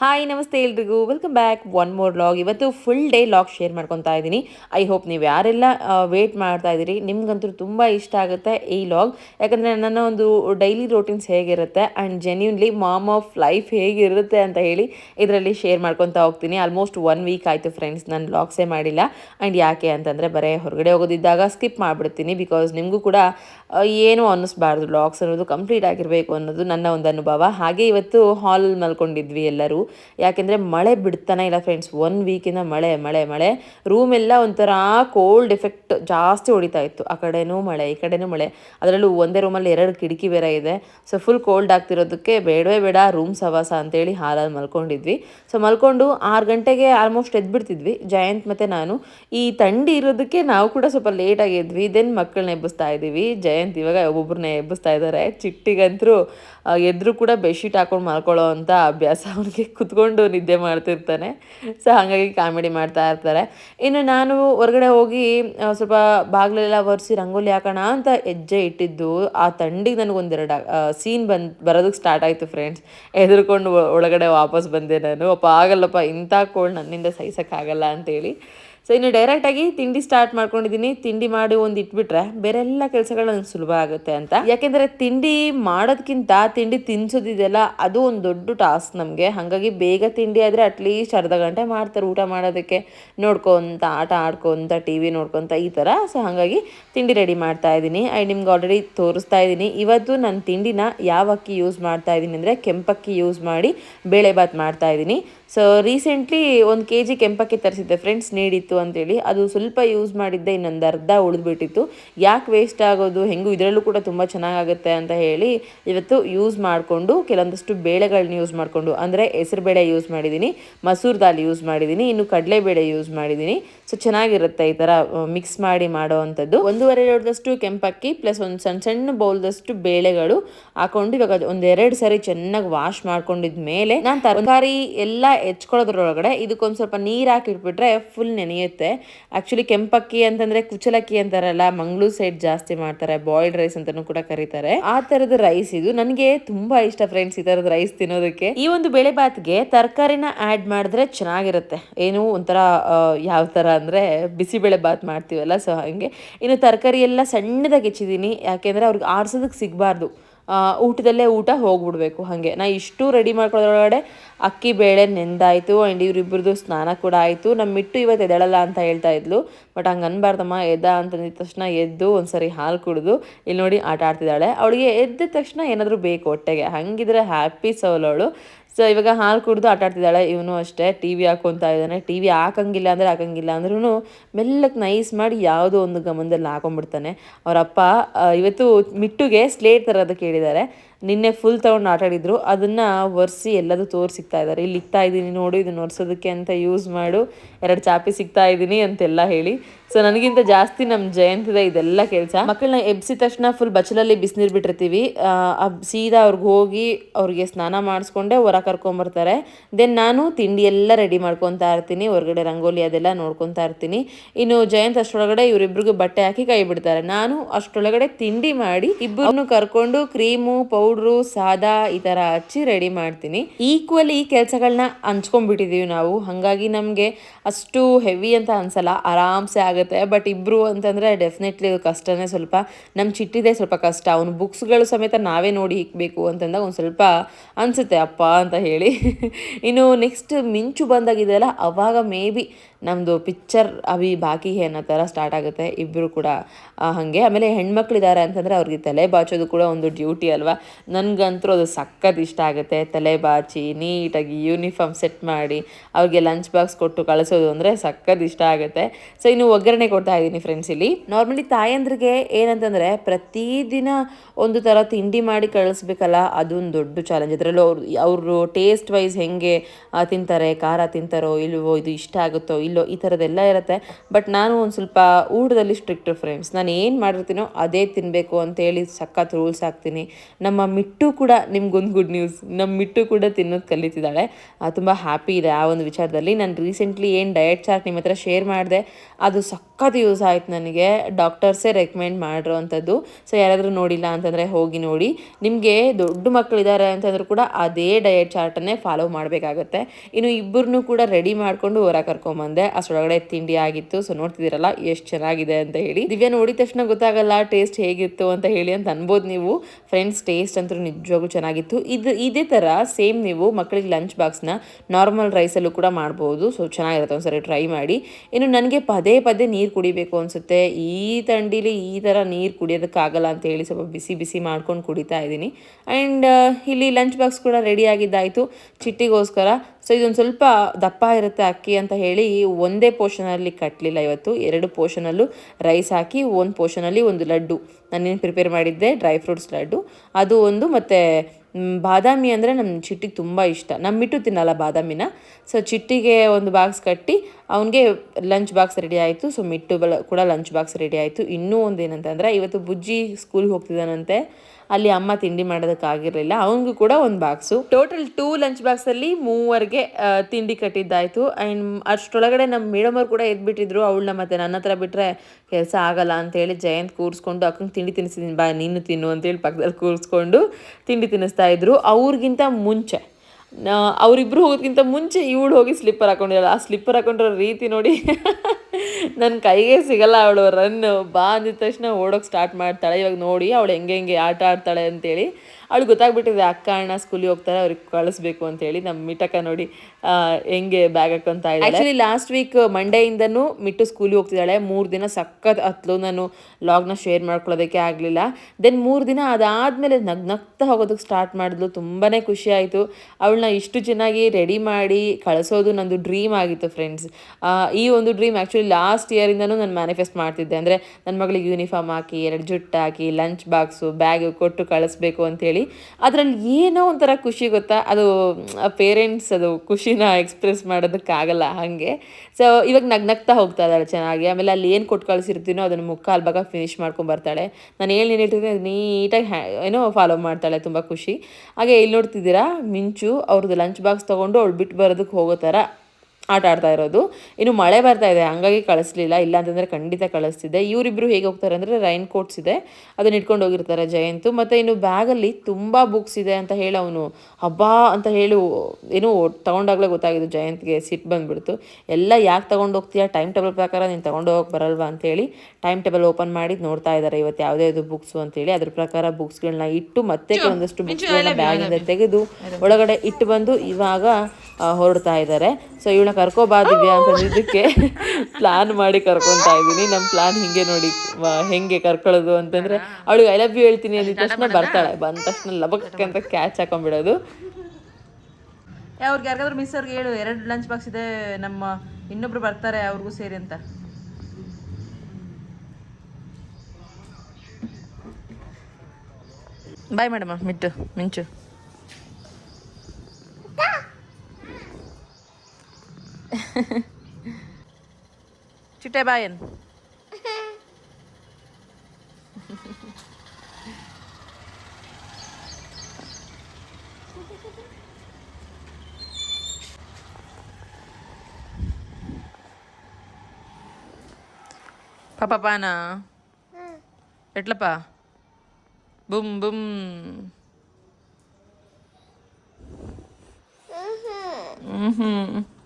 Hi ನಮಸ್ತೆ ಎಲ್ರಿಗೂ. Welcome back one more log ಇವತ್ತು ಫುಲ್ ಡೇ ಲಾಗ್ ಶೇರ್ ಮಾಡ್ಕೊತಾ ಇದ್ದೀನಿ. ಐ ಹೋಪ್ ನೀವು ಯಾರೆಲ್ಲ ವೇಟ್ ಮಾಡ್ತಾ ಇದ್ದೀರಿ, ನಿಮ್ಗಂತೂ ತುಂಬ ಇಷ್ಟ ಆಗುತ್ತೆ ಈ ಲಾಗ್ ಯಾಕಂದರೆ ನನ್ನ ಒಂದು ಡೈಲಿ ರೋಟೀನ್ಸ್ ಹೇಗಿರುತ್ತೆ and genuinely mom of life ಹೇಗಿರುತ್ತೆ ಅಂತ ಹೇಳಿ ಇದರಲ್ಲಿ ಶೇರ್ ಮಾಡ್ಕೊತಾ ಹೋಗ್ತೀನಿ. ಆಲ್ಮೋಸ್ಟ್ ಒನ್ ವೀಕ್ ಆಯಿತು ಫ್ರೆಂಡ್ಸ್ ನಾನು ಲಾಗ್ಸೇ ಮಾಡಿಲ್ಲ. ಆ್ಯಂಡ್ ಯಾಕೆ ಅಂತಂದರೆ ಬರೀ ಹೊರಗಡೆ ಹೋಗೋದಿದ್ದಾಗ ಸ್ಕಿಪ್ ಮಾಡಿಬಿಡ್ತೀನಿ ಬಿಕಾಸ್ ನಿಮಗೂ ಕೂಡ ಏನೂ ಅನ್ನಿಸ್ಬಾರ್ದು ಲಾಗ್ಸ್ ಅನ್ನೋದು ಕಂಪ್ಲೀಟ್ ಆಗಿರಬೇಕು ಅನ್ನೋದು ನನ್ನ ಒಂದು ಅನುಭವ. ಹಾಗೆ ಇವತ್ತು ಹಾಲ್ ಮಲ್ಕೊಂಡಿದ್ವಿ ಎಲ್ಲರೂ. ಯಾಕೆಂದರೆ ಮಳೆ ಬಿಡ್ತಾನೆ ಇಲ್ಲ ಫ್ರೆಂಡ್ಸ್ ಒನ್ ವೀಕಿಂದ ಮಳೆ ಮಳೆ ಮಳೆ. ರೂಮ್ ಎಲ್ಲ ಒಂಥರ ಕೋಲ್ಡ್ ಎಫೆಕ್ಟ್ ಜಾಸ್ತಿ ಹೊಡಿತಾ ಇತ್ತು. ಆ ಕಡೆನೂ ಮಳೆ, ಈ ಕಡೆನೂ ಮಳೆ. ಅದರಲ್ಲೂ ಒಂದೇ ರೂಮಲ್ಲಿ ಎರಡು ಕಿಟಕಿ ಬೇರೆ ಇದೆ. ಸೊ ಫುಲ್ ಕೋಲ್ಡ್ ಆಗ್ತಿರೋದಕ್ಕೆ ಬೇಡವೇ ಬೇಡ ರೂಮ್ ಸವಾಸ ಅಂತೇಳಿ ಹಾಲಲ್ಲಿ ಮಲ್ಕೊಂಡಿದ್ವಿ. ಸೊ ಮಲ್ಕೊಂಡು ಆರು ಗಂಟೆಗೆ ಆಲ್ಮೋಸ್ಟ್ ಎದ್ಬಿಡ್ತಿದ್ವಿ. ಜಯಂತ್ ಮತ್ತು ನಾನು. ಈ ಥಂಡಿ ಇರೋದಕ್ಕೆ ನಾವು ಕೂಡ ಸ್ವಲ್ಪ ಲೇಟಾಗಿ ಎದ್ವಿ. ದೆನ್ ಮಕ್ಕಳನ್ನ ಎಬ್ಬಿಸ್ತಾ ಇದ್ದೀವಿ. ಜಯಂತ್ ಇವಾಗ ಒಬ್ಬೊಬ್ಬರನ್ನ ಎಬ್ಬಿಸ್ತಾ ಇದ್ದಾರೆ. ಚಿಟ್ಟಿಗಂತರೂ. ಎದ್ರು ಕೂಡ ಬೆಡ್ಶೀಟ್ ಹಾಕೊಂಡು ಮಲ್ಕೊಳ್ಳೋ ಅಂತ ಅಭ್ಯಾಸ ಅವನಿಗೆ ಕುತ್ಕೊಂಡು ನಿದ್ದೆ ಮಾಡ್ತಿರ್ತಾನೆ. ಸೊ ಹಾಗಾಗಿ ಕಾಮಿಡಿ ಮಾಡ್ತಾ ಇರ್ತಾರೆ. ಇನ್ನು ನಾನು ಹೊರಗಡೆ ಹೋಗಿ ಸ್ವಲ್ಪ ಬಾಗಿಲೆಲ್ಲ ಒರೆಸಿ ರಂಗೋಲಿ ಹಾಕೋಣ ಅಂತ ಹೆಜ್ಜೆ ಇಟ್ಟಿದ್ದು, ಆ ತಂಡಿಗೆ ನನಗೊಂದೆರಡು ಸೀನ್ ಬಂದು ಬರೋದಕ್ಕೆ ಸ್ಟಾರ್ಟ್ ಆಯಿತು ಫ್ರೆಂಡ್ಸ್ ಎದುರುಕೊಂಡು ಒಳಗಡೆ ವಾಪಸ್ ಬಂದೆ ನಾನು. ಅಪ್ಪ, ಆಗಲ್ಲಪ್ಪ, ಇಂಥ ಕೋಲ್ಡ್ ನನ್ನಿಂದ ಸಹಿಸೋಕ್ಕಾಗಲ್ಲ ಅಂತೇಳಿ. ಸೊ ಇನ್ನು ಡೈರೆಕ್ಟಾಗಿ ತಿಂಡಿ ಸ್ಟಾರ್ಟ್ ಮಾಡ್ಕೊಂಡಿದ್ದೀನಿ ತಿಂಡಿ ಮಾಡಿ ಒಂದು ಇಟ್ಬಿಟ್ರೆ ಬೇರೆ ಎಲ್ಲ ಕೆಲಸಗಳು ನನಗೆ ಸುಲಭ ಆಗುತ್ತೆ ಅಂತ. ಯಾಕೆಂದರೆ ತಿಂಡಿ ಮಾಡೋದಕ್ಕಿಂತ ತಿಂಡಿ ತಿನ್ಸೋದಿದೆಯಲ್ಲ ಅದು ಒಂದು ದೊಡ್ಡ ಟಾಸ್ಕ್ ನಮಗೆ. ಹಾಗಾಗಿ ಬೇಗ ತಿಂಡಿ ಆದರೆ ಅಟ್ಲೀಸ್ಟ್ ಅರ್ಧ ಗಂಟೆ ಮಾಡ್ತಾರೆ ಊಟ ಮಾಡೋದಕ್ಕೆ. ನೋಡ್ಕೊತ ಆಟ ಆಡ್ಕೊತ ಟಿ ವಿ ನೋಡ್ಕೊತ ಈ ಥರ ಸೊ ಹಾಗಾಗಿ ತಿಂಡಿ ರೆಡಿ ಮಾಡ್ತಾ ಇದ್ದೀನಿ ಆ್ಯಂಡ್ ನಿಮ್ಗೆ ಆಲ್ರೆಡಿ ತೋರಿಸ್ತಾ ಇದ್ದೀನಿ ಇವತ್ತು ನಾನು ತಿಂಡಿನ ಯಾವ ಅಕ್ಕಿ ಯೂಸ್ ಮಾಡ್ತಾ ಇದ್ದೀನಿ ಅಂದರೆ ಕೆಂಪಕ್ಕಿ ಯೂಸ್ ಮಾಡಿ ಬೇಳೆ ಭಾತ್ ಮಾಡ್ತಾ ಇದ್ದೀನಿ ಸೊ ರೀಸೆಂಟ್ಲಿ ಒಂದು ಕೆ ಜಿ ಕೆಂಪಕ್ಕಿ ತರಿಸಿದ್ದೆ. ಫ್ರೆಂಡ್ಸ್ ನೀಡಿತ್ತು ಅಂತೇಳಿ. ಅದು ಸ್ವಲ್ಪ ಯೂಸ್ ಮಾಡಿದ್ದೆ, ಇನ್ನೊಂದು ಅರ್ಧ ಉಳಿದ್ಬಿಟ್ಟಿತ್ತು. ಯಾಕೆ ವೇಸ್ಟ್ ಆಗೋದು? ಹೆಂಗೂ ಇದರಲ್ಲೂ ಕೂಡ ತುಂಬ ಚೆನ್ನಾಗಾಗುತ್ತೆ ಅಂತ ಹೇಳಿ ಇವತ್ತು ಯೂಸ್ ಮಾಡಿಕೊಂಡು, ಕೆಲವೊಂದಷ್ಟು ಬೇಳೆಗಳನ್ನ ಯೂಸ್ ಮಾಡಿಕೊಂಡು, ಅಂದರೆ ಹೆಸರುಬೇಳೆ ಯೂಸ್ ಮಾಡಿದ್ದೀನಿ ಮಸೂರ್ ದಾಲ್ ಯೂಸ್ ಮಾಡಿದ್ದೀನಿ ಇನ್ನು ಕಡಲೆಬೇಳೆ ಯೂಸ್ ಮಾಡಿದ್ದೀನಿ ಸೊ ಚೆನ್ನಾಗಿರುತ್ತೆ ಈ ಥರ ಮಿಕ್ಸ್ ಮಾಡಿ ಮಾಡೋ ಅಂಥದ್ದು ಒಂದೂವರೆ ಲೋಟದಷ್ಟು ಕೆಂಪಕ್ಕಿ ಪ್ಲಸ್ ಒಂದು ಸಣ್ಣ ಸಣ್ಣ ಬೌಲ್ದಷ್ಟು ಬೇಳೆಗಳು ಹಾಕೊಂಡು ಇವಾಗ ಒಂದೆರಡು ಸರಿ ಚೆನ್ನಾಗಿ ವಾಶ್ ಮಾಡ್ಕೊಂಡಿದ ಮೇಲೆ ನಾನು ತರಕಾರಿ ಎಲ್ಲ ಹೆಚ್ಕೊಳ್ಳೋದ್ರೊಳಗಡೆ ಇದಕ್ಕೊಂದು ಸ್ವಲ್ಪ ನೀರು ಹಾಕಿಟ್ಬಿಟ್ರೆ ಫುಲ್ ನೆನೆಯುತ್ತೆ. ಆ್ಯಕ್ಚುಲಿ ಕೆಂಪಕ್ಕಿ ಅಂತಂದ್ರೆ ಕುಚಲಕ್ಕಿ ಅಂತಾರಲ್ಲ, ಮಂಗಳೂರು ಸೈಡ್ ಜಾಸ್ತಿ ಮಾಡ್ತಾರೆ ಬಾಯ್ಲ್ಡ್ ರೈಸ್ ಅಂತಾನೂ ಕೂಡ ಕರೀತಾರೆ. ಆ ಥರದ ರೈಸ್ ಇದು ನನಗೆ ತುಂಬಾ ಇಷ್ಟ ಫ್ರೆಂಡ್ಸ್ ಈ ಥರದ ರೈಸ್ ತಿನ್ನೋದಕ್ಕೆ. ಈ ಒಂದು ಬೇಳೆ ಬಾತ್ಗೆ ತರಕಾರಿನ ಆ್ಯಡ್ ಮಾಡಿದ್ರೆ ಚೆನ್ನಾಗಿರುತ್ತೆ. ಏನು ಒಂಥರ ಯಾವ ಥರ ಅಂದರೆ ಬಿಸಿಬೇಳೆ ಬಾತ್ ಮಾಡ್ತೀವಲ್ಲ ಸೊ ಹಾಗೆ. ಇನ್ನು ತರಕಾರಿ ಎಲ್ಲ ಸಣ್ಣದಾಗಿ ಹೆಚ್ಚಿದ್ದೀನಿ. ಯಾಕೆಂದರೆ ಅವ್ರಿಗೆ ಆರಿಸೋದಕ್ಕೆ ಸಿಗಬಾರ್ದು. ಊಟದಲ್ಲೇ ಊಟ ಹೋಗ್ಬಿಡ್ಬೇಕು ಹಾಗೆ. ನಾ ಇಷ್ಟು ರೆಡಿ ಮಾಡ್ಕೊಳ್ಳೋದ್ರೊಳಗಡೆ ಅಕ್ಕಿ, ಬೇಳೆ ನೆಂದಾಯಿತು. ಆ್ಯಂಡ್ ಇವರಿಬ್ಬರದು ಸ್ನಾನ ಕೂಡ ಆಯಿತು. ನಮ್ಮ ಮಿಟ್ಟು ಇವತ್ತು ಎದ್ದೇಳಲ್ಲ ಅಂತ ಹೇಳ್ತಾ ಇದ್ಲು. ಬಟ್ ಹಂಗೆ ಅನ್ಬಾರ್ದಮ್ಮ, ಎದ್ದ ಅಂತಂದಿದ ತಕ್ಷಣ ಎದ್ದು ಒಂದ್ಸರಿ ಹಾಲು ಕುಡಿದು ಇಲ್ಲಿ ನೋಡಿ ಆಟ ಆಡ್ತಿದ್ದಾಳೆ. ಅವಳಿಗೆ ಎದ್ದ ತಕ್ಷಣ ಏನಾದರೂ ಬೇಕು ಹೊಟ್ಟೆಗೆ ಹಂಗಿದ್ರೆ ಹ್ಯಾಪಿ ಸೌಲ್ ಅವಳು ಸೊ ಇವಾಗ ಹಾಲು ಕುಡಿದು ಆಟ ಆಡ್ತಿದ್ದಾಳೆ ಇವನು ಅಷ್ಟೇ. ಟಿ ವಿ ಹಾಕೊತಾ ಇದ್ದಾನೆ. ಟಿ ವಿ ಹಾಕಂಗಿಲ್ಲ ಅಂದರೆ ಹಾಕಂಗಿಲ್ಲ ಅಂದ್ರೂ ಮೆಲ್ಲಕ್ಕೆ ನೈಸ್ ಮಾಡಿ ಯಾವುದೋ ಒಂದು ಗಮನದಲ್ಲಿ ಹಾಕೊಂಡ್ಬಿಡ್ತಾನೆ. ಅವರಪ್ಪ ಇವತ್ತು ಮಿಟ್ಟುಗೆ ಸ್ಲೇಟ್ ತರೋದಕ್ಕೆ ಕೇಳಿದ್ದಾರೆ. ನಿನ್ನೆ ಫುಲ್ ತೊಗೊಂಡು ಆಟಾಡಿದ್ರು ಅದನ್ನು ಒರೆಸಿ ಎಲ್ಲದೂ ತೋರ್ ಸಿಗ್ತಾ ಇದ್ದಾರೆ ಇಲ್ಲಿ ಇಕ್ತಾ ಇದ್ದೀನಿ ನೋಡು, ಇದನ್ನ ಒರೆಸೋದಕ್ಕೆ ಅಂತ ಯೂಸ್ ಮಾಡು. ಎರಡು ಚಾಪಿ ಸಿಗ್ತಾ ಇದ್ದೀನಿ ಅಂತೆಲ್ಲ ಹೇಳಿ. ಸೊ ನನಗಿಂತ ಜಾಸ್ತಿ ನಮ್ಮ ಜಯಂತಿದೆ ಇದೆಲ್ಲ ಕೆಲಸ. ಮಕ್ಕಳನ್ನ ಎಬ್ಸಿದ ತಕ್ಷಣ ಫುಲ್ ಬಚ್ಚಲಲ್ಲಿ ಬಿಸಿನೀರು ಬಿಟ್ಟಿರ್ತೀವಿ. ಸೀದಾ ಅವ್ರಿಗೆ ಹೋಗಿ ಅವ್ರಿಗೆ ಸ್ನಾನ ಮಾಡಿಸ್ಕೊಂಡೆ ಹೊರ ಕರ್ಕೊಂಬರ್ತಾರೆ. ದೆನ್ ನಾನು ತಿಂಡಿ ಎಲ್ಲ ರೆಡಿ ಮಾಡ್ಕೊತಾ ಇರ್ತೀನಿ. ಹೊರಗಡೆ ರಂಗೋಲಿ ಅದೆಲ್ಲ ನೋಡ್ಕೊತಾ ಇರ್ತೀನಿ. ಇನ್ನು ಜಯಂತ್ ಅಷ್ಟರೊಳಗಡೆ ಇವರಿಬ್ರಿಗೂ ಬಟ್ಟೆ ಹಾಕಿ ಕೈ ಬಿಡ್ತಾರೆ. ನಾನು ಅಷ್ಟರೊಳಗಡೆ ತಿಂಡಿ ಮಾಡಿ ಇಬ್ಬರನ್ನು ಕರ್ಕೊಂಡು ಕ್ರೀಮು ಪೌಡ್ರು ಸಾದಾ ಈ ತರ ಹಚ್ಚಿ ರೆಡಿ ಮಾಡ್ತೀನಿ. ಈಕ್ವಲಿ ಕೆಲಸಗಳನ್ನ ಹಂಚ್ಕೊಂಡ್ಬಿಟ್ಟಿದೀವಿ ನಾವು. ಹಾಗಾಗಿ ನಮಗೆ ಅಷ್ಟು ಹೆವಿ ಅಂತ ಅನ್ಸಲ್ಲ. ಆರಾಮ್ಸೆ ಆಗುತ್ತೆ. ಬಟ್ ಇಬ್ರು ಅಂತಂದ್ರೆ ಡೆಫಿನೆಟ್ಲಿ ಕಷ್ಟನೇ ಸ್ವಲ್ಪ. ನಮ್ಮ ಚಿಟ್ಟಿದೆ ಸ್ವಲ್ಪ ಕಷ್ಟ. ಅವನು ಬುಕ್ಸ್ಗಳು ಸಮೇತ ನಾವೇ ನೋಡಿ ಇಕ್ಬೇಕು ಅಂತಂದಾಗ ಒಂದು ಸ್ವಲ್ಪ ಅನ್ಸುತ್ತೆ. ಅಪ್ಪ ಅಂತ ಹೇಳಿ. ಇನ್ನು ನೆಕ್ಸ್ಟ್ ಮಿಂಚು ಬಂದಾಗಿದೆಯಲ್ಲ, ಅವಾಗ ಮೇ ಬಿ ನಮ್ಮದು ಪಿಕ್ಚರ್ ಅಭಿ ಬಾಕಿ ಅನ್ನೋ ಥರ ಸ್ಟಾರ್ಟ್ ಆಗುತ್ತೆ. ಇಬ್ಬರು ಕೂಡ ಹಾಗೆ. ಆಮೇಲೆ ಹೆಣ್ಮಕ್ಳಿದ್ದಾರೆ ಅಂತಂದರೆ ಅವ್ರಿಗೆ ತಲೆ ಬಾಚೋದು ಕೂಡ ಒಂದು ಡ್ಯೂಟಿ ಅಲ್ವಾ? ನನಗಂತೂ ಅದು ಸಖತ್ ಇಷ್ಟ ಆಗುತ್ತೆ. ತಲೆ ಬಾಚಿ, ನೀಟಾಗಿ ಯೂನಿಫಾರ್ಮ್ ಸೆಟ್ ಮಾಡಿ, ಅವ್ರಿಗೆ ಲಂಚ್ ಬಾಕ್ಸ್ ಕೊಟ್ಟು ಕಳಿಸೋದು ಅಂದರೆ ಸಖತ್ ಇಷ್ಟ ಆಗುತ್ತೆ. ಸೊ ಇನ್ನು ಒಗ್ಗರಣೆ ಕೊಡ್ತಾ ಇದ್ದೀನಿ ಫ್ರೆಂಡ್ಸ್ ಇಲ್ಲಿ. ನಾರ್ಮಲಿ ತಾಯಂದ್ರಿಗೆ ಏನಂತಂದರೆ ಪ್ರತಿದಿನ ಒಂದು ಥರ ತಿಂಡಿ ಮಾಡಿ ಕಳಿಸ್ಬೇಕಲ್ಲ, ಅದೊಂದು ದೊಡ್ಡ ಚಾಲೆಂಜ್ ಅದರಲ್ಲೂ ಅವರು ಅವರು ಟೇಸ್ಟ್ ವೈಸ್ ಹೆಂಗೆ ತಿಂತಾರೆ, ಖಾರ ತಿಂತಾರೋ ಇಲ್ವೋ, ಇದು ಇಷ್ಟ ಆಗುತ್ತೋ ಇಲ್ಲೋ ಈ ಥರದ್ದೆಲ್ಲ ಇರುತ್ತೆ. ಬಟ್ ನಾನು ಒಂದು ಸ್ವಲ್ಪ ಊಟದಲ್ಲಿ ಸ್ಟ್ರಿಕ್ಟ್ ಫ್ರೆಂಡ್ಸ್ ನಾನು ಏನು ಮಾಡಿರ್ತೀನೋ ಅದೇ ತಿನ್ನಬೇಕು ಅಂತೇಳಿ ಸಖತ್ ರೂಲ್ಸ್ ಹಾಕ್ತೀನಿ. ನಮ್ಮ ಮಿಟ್ಟು ಕೂಡ ನಿಮ್ಗೊಂದು ಗುಡ್ ನ್ಯೂಸ್ ನಮ್ಮ ಮಿಟ್ಟು ಕೂಡ ತಿನ್ನೋದು ಕಲಿತಿದ್ದಾಳೆ. ತುಂಬ ಹ್ಯಾಪಿ ಇದೆ ಆ ಒಂದು ವಿಚಾರದಲ್ಲಿ. ನಾನು ರೀಸೆಂಟ್ಲಿ ಏನು ಡಯಟ್ ಚಾರ್ಟ್ ನಿಮ್ಮ ಹತ್ರ ಶೇರ್ ಮಾಡಿದೆ, ಅದು ಸಖತ್ ಯೂಸ್ ಆಯಿತು ನನಗೆ. ಡಾಕ್ಟರ್ಸೇ ರೆಕಮೆಂಡ್ ಮಾಡಿರೋವಂಥದ್ದು ಸೊ ಯಾರಾದರೂ ನೋಡಿಲ್ಲ ಅಂತಂದರೆ ಹೋಗಿ ನೋಡಿ. ನಿಮಗೆ ದೊಡ್ಡ ಮಕ್ಕಳಿದ್ದಾರೆ ಅಂತಂದ್ರೂ ಕೂಡ ಅದೇ ಡಯಟ್ ಚಾರ್ಟನ್ನೇ ಫಾಲೋ ಮಾಡಬೇಕಾಗತ್ತೆ. ಇನ್ನು ಇಬ್ಬರನ್ನೂ ಕೂಡ ರೆಡಿ ಮಾಡಿಕೊಂಡು ಹೊರ ಕರ್ಕೊಂಬಂದೆ. ಅಷ್ಟರೊಳಗಡೆ ತಿಂಡಿ ಆಗಿತ್ತು. ಸೊ ನೋಡ್ತಿದ್ದೀರಲ್ಲ, ಎಷ್ಟು ಚೆನ್ನಾಗಿದೆ ಅಂತ ಹೇಳಿ. ದಿವ್ಯಾ ನೋಡಿದ ತಕ್ಷಣ ಗೊತ್ತಾಗಲ್ಲ ಟೇಸ್ಟ್ ಹೇಗಿತ್ತು ಅಂತ ಹೇಳಿ ಅಂತ ಅನ್ಬೋದು ನೀವು. ಫ್ರೆಂಡ್ಸ್ ಟೇಸ್ಟ್ ಅಂತೂ ನಿಜವಾಗೂ ಚೆನ್ನಾಗಿತ್ತು. ಇದು, ಇದೇ ಥರ ಸೇಮ್ ನೀವು ಮಕ್ಕಳಿಗೆ ಲಂಚ್ ಬಾಕ್ಸ್ನ ನಾರ್ಮಲ್ ರೈಸಲ್ಲೂ ಕೂಡ ಮಾಡ್ಬೋದು. ಸೊ ಚೆನ್ನಾಗಿರುತ್ತೆ, ಒಂದ್ಸರಿ ಟ್ರೈ ಮಾಡಿ. ಇನ್ನು ನನಗೆ ಪದೇ ಪದೇ ನೀರು ಕುಡಿಬೇಕು ಅನಿಸುತ್ತೆ. ಈ ತಂಡಿಲಿ ಈ ಥರ ನೀರು ಕುಡಿಯೋದಕ್ಕಾಗಲ್ಲ ಅಂತ ಹೇಳಿ ಸ್ವಲ್ಪ ಬಿಸಿ ಬಿಸಿ ಮಾಡ್ಕೊಂಡು ಕುಡಿತಾ ಇದ್ದೀನಿ. ಆ್ಯಂಡ್ ಇಲ್ಲಿ ಲಂಚ್ ಬಾಕ್ಸ್ ಕೂಡ ರೆಡಿ ಆಗಿದ್ದಾಯಿತು. ಚಿಟ್ಟಿಗೋಸ್ಕರ ಸೊ ಇದೊಂದು ಸ್ವಲ್ಪ ದಪ್ಪ ಇರುತ್ತೆ ಅಕ್ಕಿ ಅಂತ ಹೇಳಿ ಒಂದೇ ಪೋರ್ಷನಲ್ಲಿ ಕಟ್ಟಲಿಲ್ಲ ಇವತ್ತು. ಎರಡು ಪೋರ್ಷನಲ್ಲೂ ರೈಸ್ ಹಾಕಿ, ಒಂದು ಪೋರ್ಷನಲ್ಲಿ ಒಂದು ಲಡ್ಡು. ನಾನೇನು ಪ್ರಿಪೇರ್ ಮಾಡಿದ್ದೆ ಡ್ರೈ ಫ್ರೂಟ್ಸ್ ಲಡ್ಡು. ಅದು ಒಂದು ಮತ್ತು ಬಾದಾಮಿ ಅಂದರೆ ನಮ್ಮ ಚಿಟ್ಟಿಗೆ ತುಂಬ ಇಷ್ಟ. ನಮ್ಮ ಬಿಟ್ಟು ತಿನ್ನಲ್ಲ ಬಾದಾಮಿನ. ಸೊ ಚಿಟ್ಟಿಗೆ ಒಂದು ಬಾಕ್ಸ್ ಕಟ್ಟಿ ಅವನಿಗೆ ಲಂಚ್ ಬಾಕ್ಸ್ ರೆಡಿ ಆಯಿತು ಸೊ ಮಿಟ್ಟು ಬಲ ಕೂಡ ಲಂಚ್ ಬಾಕ್ಸ್ ರೆಡಿ ಆಯಿತು. ಇನ್ನೂ ಒಂದು ಏನಂತಂದರೆ ಇವತ್ತು ಬುಜ್ಜಿ ಸ್ಕೂಲ್ಗೆ ಹೋಗ್ತಿದ್ದಾನಂತೆ. ಅಲ್ಲಿ ಅಮ್ಮ ತಿಂಡಿ ಮಾಡೋದಕ್ಕಾಗಿರಲಿಲ್ಲ. ಅವನಿಗೂ ಕೂಡ ಒಂದು ಬಾಕ್ಸು ಟೋಟಲ್ ಟೂ ಲಂಚ್ ಬಾಕ್ಸಲ್ಲಿ ಮೂವರಿಗೆ ತಿಂಡಿ ಕಟ್ಟಿದ್ದಾಯಿತು. ಆ್ಯಂಡ್ ಅಷ್ಟರೊಳಗಡೆ ನಮ್ಮ ಮೇಡಮ್ ಅವ್ರು ಕೂಡ ಎದ್ಬಿಟ್ಟಿದ್ರು. ಅವಳನ್ನ ಮತ್ತೆ ನನ್ನ ಹತ್ರ ಬಿಟ್ಟರೆ ಕೆಲಸ ಆಗಲ್ಲ ಅಂತೇಳಿ ಜಯಂತ್ ಕೂರಿಸ್ಕೊಂಡು, ಅಕ್ಕಂಗೆ ತಿಂಡಿ ತಿನ್ನಿಸಿದ್ದೀನಿ ಬಾ, ನೀನು ತಿನ್ನು ಅಂತೇಳಿ ಪಕ್ಕದಲ್ಲಿ ಕೂರಿಸ್ಕೊಂಡು ತಿಂಡಿ ತಿನ್ನಿಸ್ತಾ ಇದ್ರು. ಅವ್ರಿಗಿಂತ ಮುಂಚೆ ಅವರಿಬ್ರು ಹೋಗೋದಕ್ಕಿಂತ ಮುಂಚೆ ಇವಳು ಹೋಗಿ ಸ್ಲಿಪ್ಪರ್ ಹಾಕೊಂಡಿರಲ್ಲ, ಆ ಸ್ಲಿಪ್ಪರ್ ಹಾಕೊಂಡಿರೋ ರೀತಿ ನೋಡಿ ನನ್ನ ಕೈಗೆ ಸಿಗಲ್ಲ ಅವಳು ರನ್ ಬಾ ಅಂದಿದ ತಕ್ಷಣ ಓಡೋಕೆ ಸ್ಟಾರ್ಟ್ ಮಾಡ್ತಾಳೆ, ಇವಾಗ ನೋಡಿ ಅವಳು ಹೆಂಗೆ ಹೆಂಗೆ ಆಟ ಆಡ್ತಾಳೆ ಅಂತೇಳಿ. ಅವಳು ಗೊತ್ತಾಗ್ಬಿಟ್ಟಿದೆ, ಅಕ್ಕ, ಅಣ್ಣ ಸ್ಕೂಲಿಗೆ ಹೋಗ್ತಾರೆ, ಅವ್ರಿಗೆ ಕಳಿಸ್ಬೇಕು ಅಂತ ಹೇಳಿ ನಮ್ಮ ಮಿಟಕ ನೋಡಿ ಹೆಂಗೆ ಬ್ಯಾಗ್ ಹಾಕೊಂತ ಆ್ಯಕ್ಚುಲಿ ಲಾಸ್ಟ್ ವೀಕ್ ಮಂಡೆಯಿಂದನೂ ಮಿಟ್ಟು ಸ್ಕೂಲಿಗೆ ಹೋಗ್ತಿದ್ದಾಳೆ. ಮೂರು ದಿನ ಸಖತ್ ಹತ್ಲು ನಾನು ಲಾಗ್ನ ಶೇರ್ ಮಾಡ್ಕೊಳ್ಳೋದಕ್ಕೆ ಆಗಲಿಲ್ಲ. ದೆನ್ ಮೂರು ದಿನ ಅದಾದಮೇಲೆ ನಗ್ನಗ್ತಾ ಹೋಗೋದಕ್ಕೆ ಸ್ಟಾರ್ಟ್ ಮಾಡಿದ್ಲು. ತುಂಬಾ ಖುಷಿ ಆಯಿತು. ಅವಳನ್ನ ಇಷ್ಟು ಚೆನ್ನಾಗಿ ರೆಡಿ ಮಾಡಿ ಕಳಿಸೋದು ನಂದು ಡ್ರೀಮ್ ಆಗಿತ್ತು ಫ್ರೆಂಡ್ಸ್ ಈ ಒಂದು ಡ್ರೀಮ್ ಆ್ಯಕ್ಚುಲಿ ಲಾಸ್ಟ್ ಇಯರಿಂದನೂ ನಾನು ಮ್ಯಾನಿಫೆಸ್ಟ್ ಮಾಡ್ತಿದ್ದೆ. ಅಂದರೆ ನನ್ನ ಮಗಳಿಗೆ ಯೂನಿಫಾರ್ಮ್ ಹಾಕಿ, ಎರಡು ಜುಟ್ಟು ಹಾಕಿ ಲಂಚ್ ಬಾಕ್ಸು ಬ್ಯಾಗ್ ಕೊಟ್ಟು ಕಳಿಸ್ಬೇಕು ಅಂತೇಳಿ ಅದರಲ್ಲಿ ಏನೋ ಒಂಥರ ಖುಷಿ ಗೊತ್ತಾ? ಅದು ಪೇರೆಂಟ್ಸ್ ಅದು ಖುಷಿನ ಎಕ್ಸ್ಪ್ರೆಸ್ ಮಾಡೋದಕ್ಕಾಗಲ್ಲ ಹಾಗೆ. ಸೊ ಇವಾಗ ನಗ್ನಗ್ತಾ ಹೋಗ್ತಾ ಇದ್ದಾಳೆ ಚೆನ್ನಾಗಿ. ಆಮೇಲೆ ಅಲ್ಲಿ ಏನು ಕೊಟ್ಟು ಕಳಿಸಿರ್ತೀನೋ ಅದನ್ನು ಮುಕ್ಕಾಲು ಭಾಗ ಫಿನಿಶ್ ಮಾಡ್ಕೊಂಡು ಬರ್ತಾಳೆ. ನಾನು ಏನು ಹೇಳ್ತಿದ್ದೀನಿ ಅದು ನೀಟಾಗಿ ಹ್ಯಾ, ಏನೋ ಫಾಲೋ ಮಾಡ್ತಾಳೆ ತುಂಬ ಖುಷಿ. ಹಾಗೆ ಇಲ್ಲಿ ನೋಡ್ತಿದ್ದೀರಾ, ಮಿಂಚು ಅವ್ರದ್ದು ಲಂಚ್ ಬಾಕ್ಸ್ ತೊಗೊಂಡು ಅವಳು ಬಿಟ್ಟು ಬರೋದಕ್ಕೆ ಹೋಗೋ ಥರ. ಆಟ ಆಡ್ತಾ ಇರೋದು. ಇನ್ನು ಮಳೆ ಬರ್ತಾ ಇದೆ ಹಂಗಾಗಿ ಕಳಿಸ್ಲಿಲ್ಲ. ಇಲ್ಲ ಅಂತಂದರೆ ಖಂಡಿತ ಕಳಿಸ್ತಿದ್ದೆ ಇವರಿಬ್ಬರು ಹೇಗೆ ಹೋಗ್ತಾರೆ ಅಂದರೆ ರೈನ್ ಕೋಟ್ಸ್ ಇದೆ. ಅದನ್ನ ಇಟ್ಕೊಂಡು ಹೋಗಿರ್ತಾರೆ ಜಯಂತು. ಮತ್ತು ಇನ್ನು ಬ್ಯಾಗಲ್ಲಿ ತುಂಬ ಬುಕ್ಸ್ ಇದೆ ಅಂತ ಹೇಳಿ ಅವನು ಹಬ್ಬ ಅಂತ ಹೇಳಿ ಏನು ತೊಗೊಂಡಾಗಲೇ ಗೊತ್ತಾಗಿದ್ದು ಜಯಂತ್ಗೆ ಸಿಟ್ಟು ಬಂದ್ಬಿಡ್ತು. ಎಲ್ಲ ಯಾಕೆ ತೊಗೊಂಡು ಹೋಗ್ತೀಯ? ಟೈಮ್ ಟೇಬಲ್ ಪ್ರಕಾರ ನೀನು ತೊಗೊಂಡು ಹೋಗಕ್ಕೆ ಬರಲ್ವಾ ಅಂತೇಳಿ ಟೈಮ್ ಟೇಬಲ್ ಓಪನ್ ಮಾಡಿ ನೋಡ್ತಾ ಇದ್ದಾರೆ ಇವತ್ತು ಯಾವುದೇ ಇದು ಬುಕ್ಸು ಅಂತೇಳಿ ಅದ್ರ ಪ್ರಕಾರ ಬುಕ್ಸ್ಗಳನ್ನ ಇಟ್ಟು ಮತ್ತೆ ಕೆಲವೊಂದಷ್ಟು ಬುಕ್ಸ್ಗಳನ್ನ ಬ್ಯಾಗಿಂದ ತೆಗೆದು ಒಳಗಡೆ ಇಟ್ಟು ಬಂದು ಇವಾಗ ಹೊರಡ್ತಾ ಇದ್ದಾರೆ ಸೊ ಇವಳನ್ನ ಕರ್ಕೋಬಾ ದಿವ್ಯಾ ಅಂತಂದಿದ್ದಕ್ಕೆ ಪ್ಲಾನ್ ಮಾಡಿ ಕರ್ಕೊತಾ ಇದ್ದೀನಿ. ನಮ್ಮ ಪ್ಲಾನ್ ಹಿಂಗೆ ನೋಡಿ ಹೆಂಗೆ ಕರ್ಕೊಳ್ಳೋದು ಅಂತಂದ್ರೆ ಅವಳಿಗೆ ಐ ಲವ್ ಯು ಹೇಳ್ತೀನಿ ಅಂದ ತಕ್ಷಣ ಬರ್ತಾಳೆ. ಬಂದ ತಕ್ಷಣ ಲಬಕ್ ಅಂತ ಕ್ಯಾಚ್ ಹಾಕೊಂಡ್ಬಿಡೋದು. ಅವ್ರಿಗೆ ಯಾರಿಗಾದ್ರೂ ಮಿಸ್ ಅವ್ರಿಗೆ ಹೇಳು. ಎರಡು ಲಂಚ್ ಬಾಕ್ಸ್ ಇದೆ ನಮ್ಮ ಇನ್ನೊಬ್ರು ಬರ್ತಾರೆ ಅವ್ರಿಗೂ ಸೇರಿ ಅಂತ. ಬಾಯ್ ಮೇಡಮ್ ಮಿಟ್ಟು ಮಿಂಚು. Çıtay bayan. పాప పానా pa boom boom Mm-hmm. mm-hmm.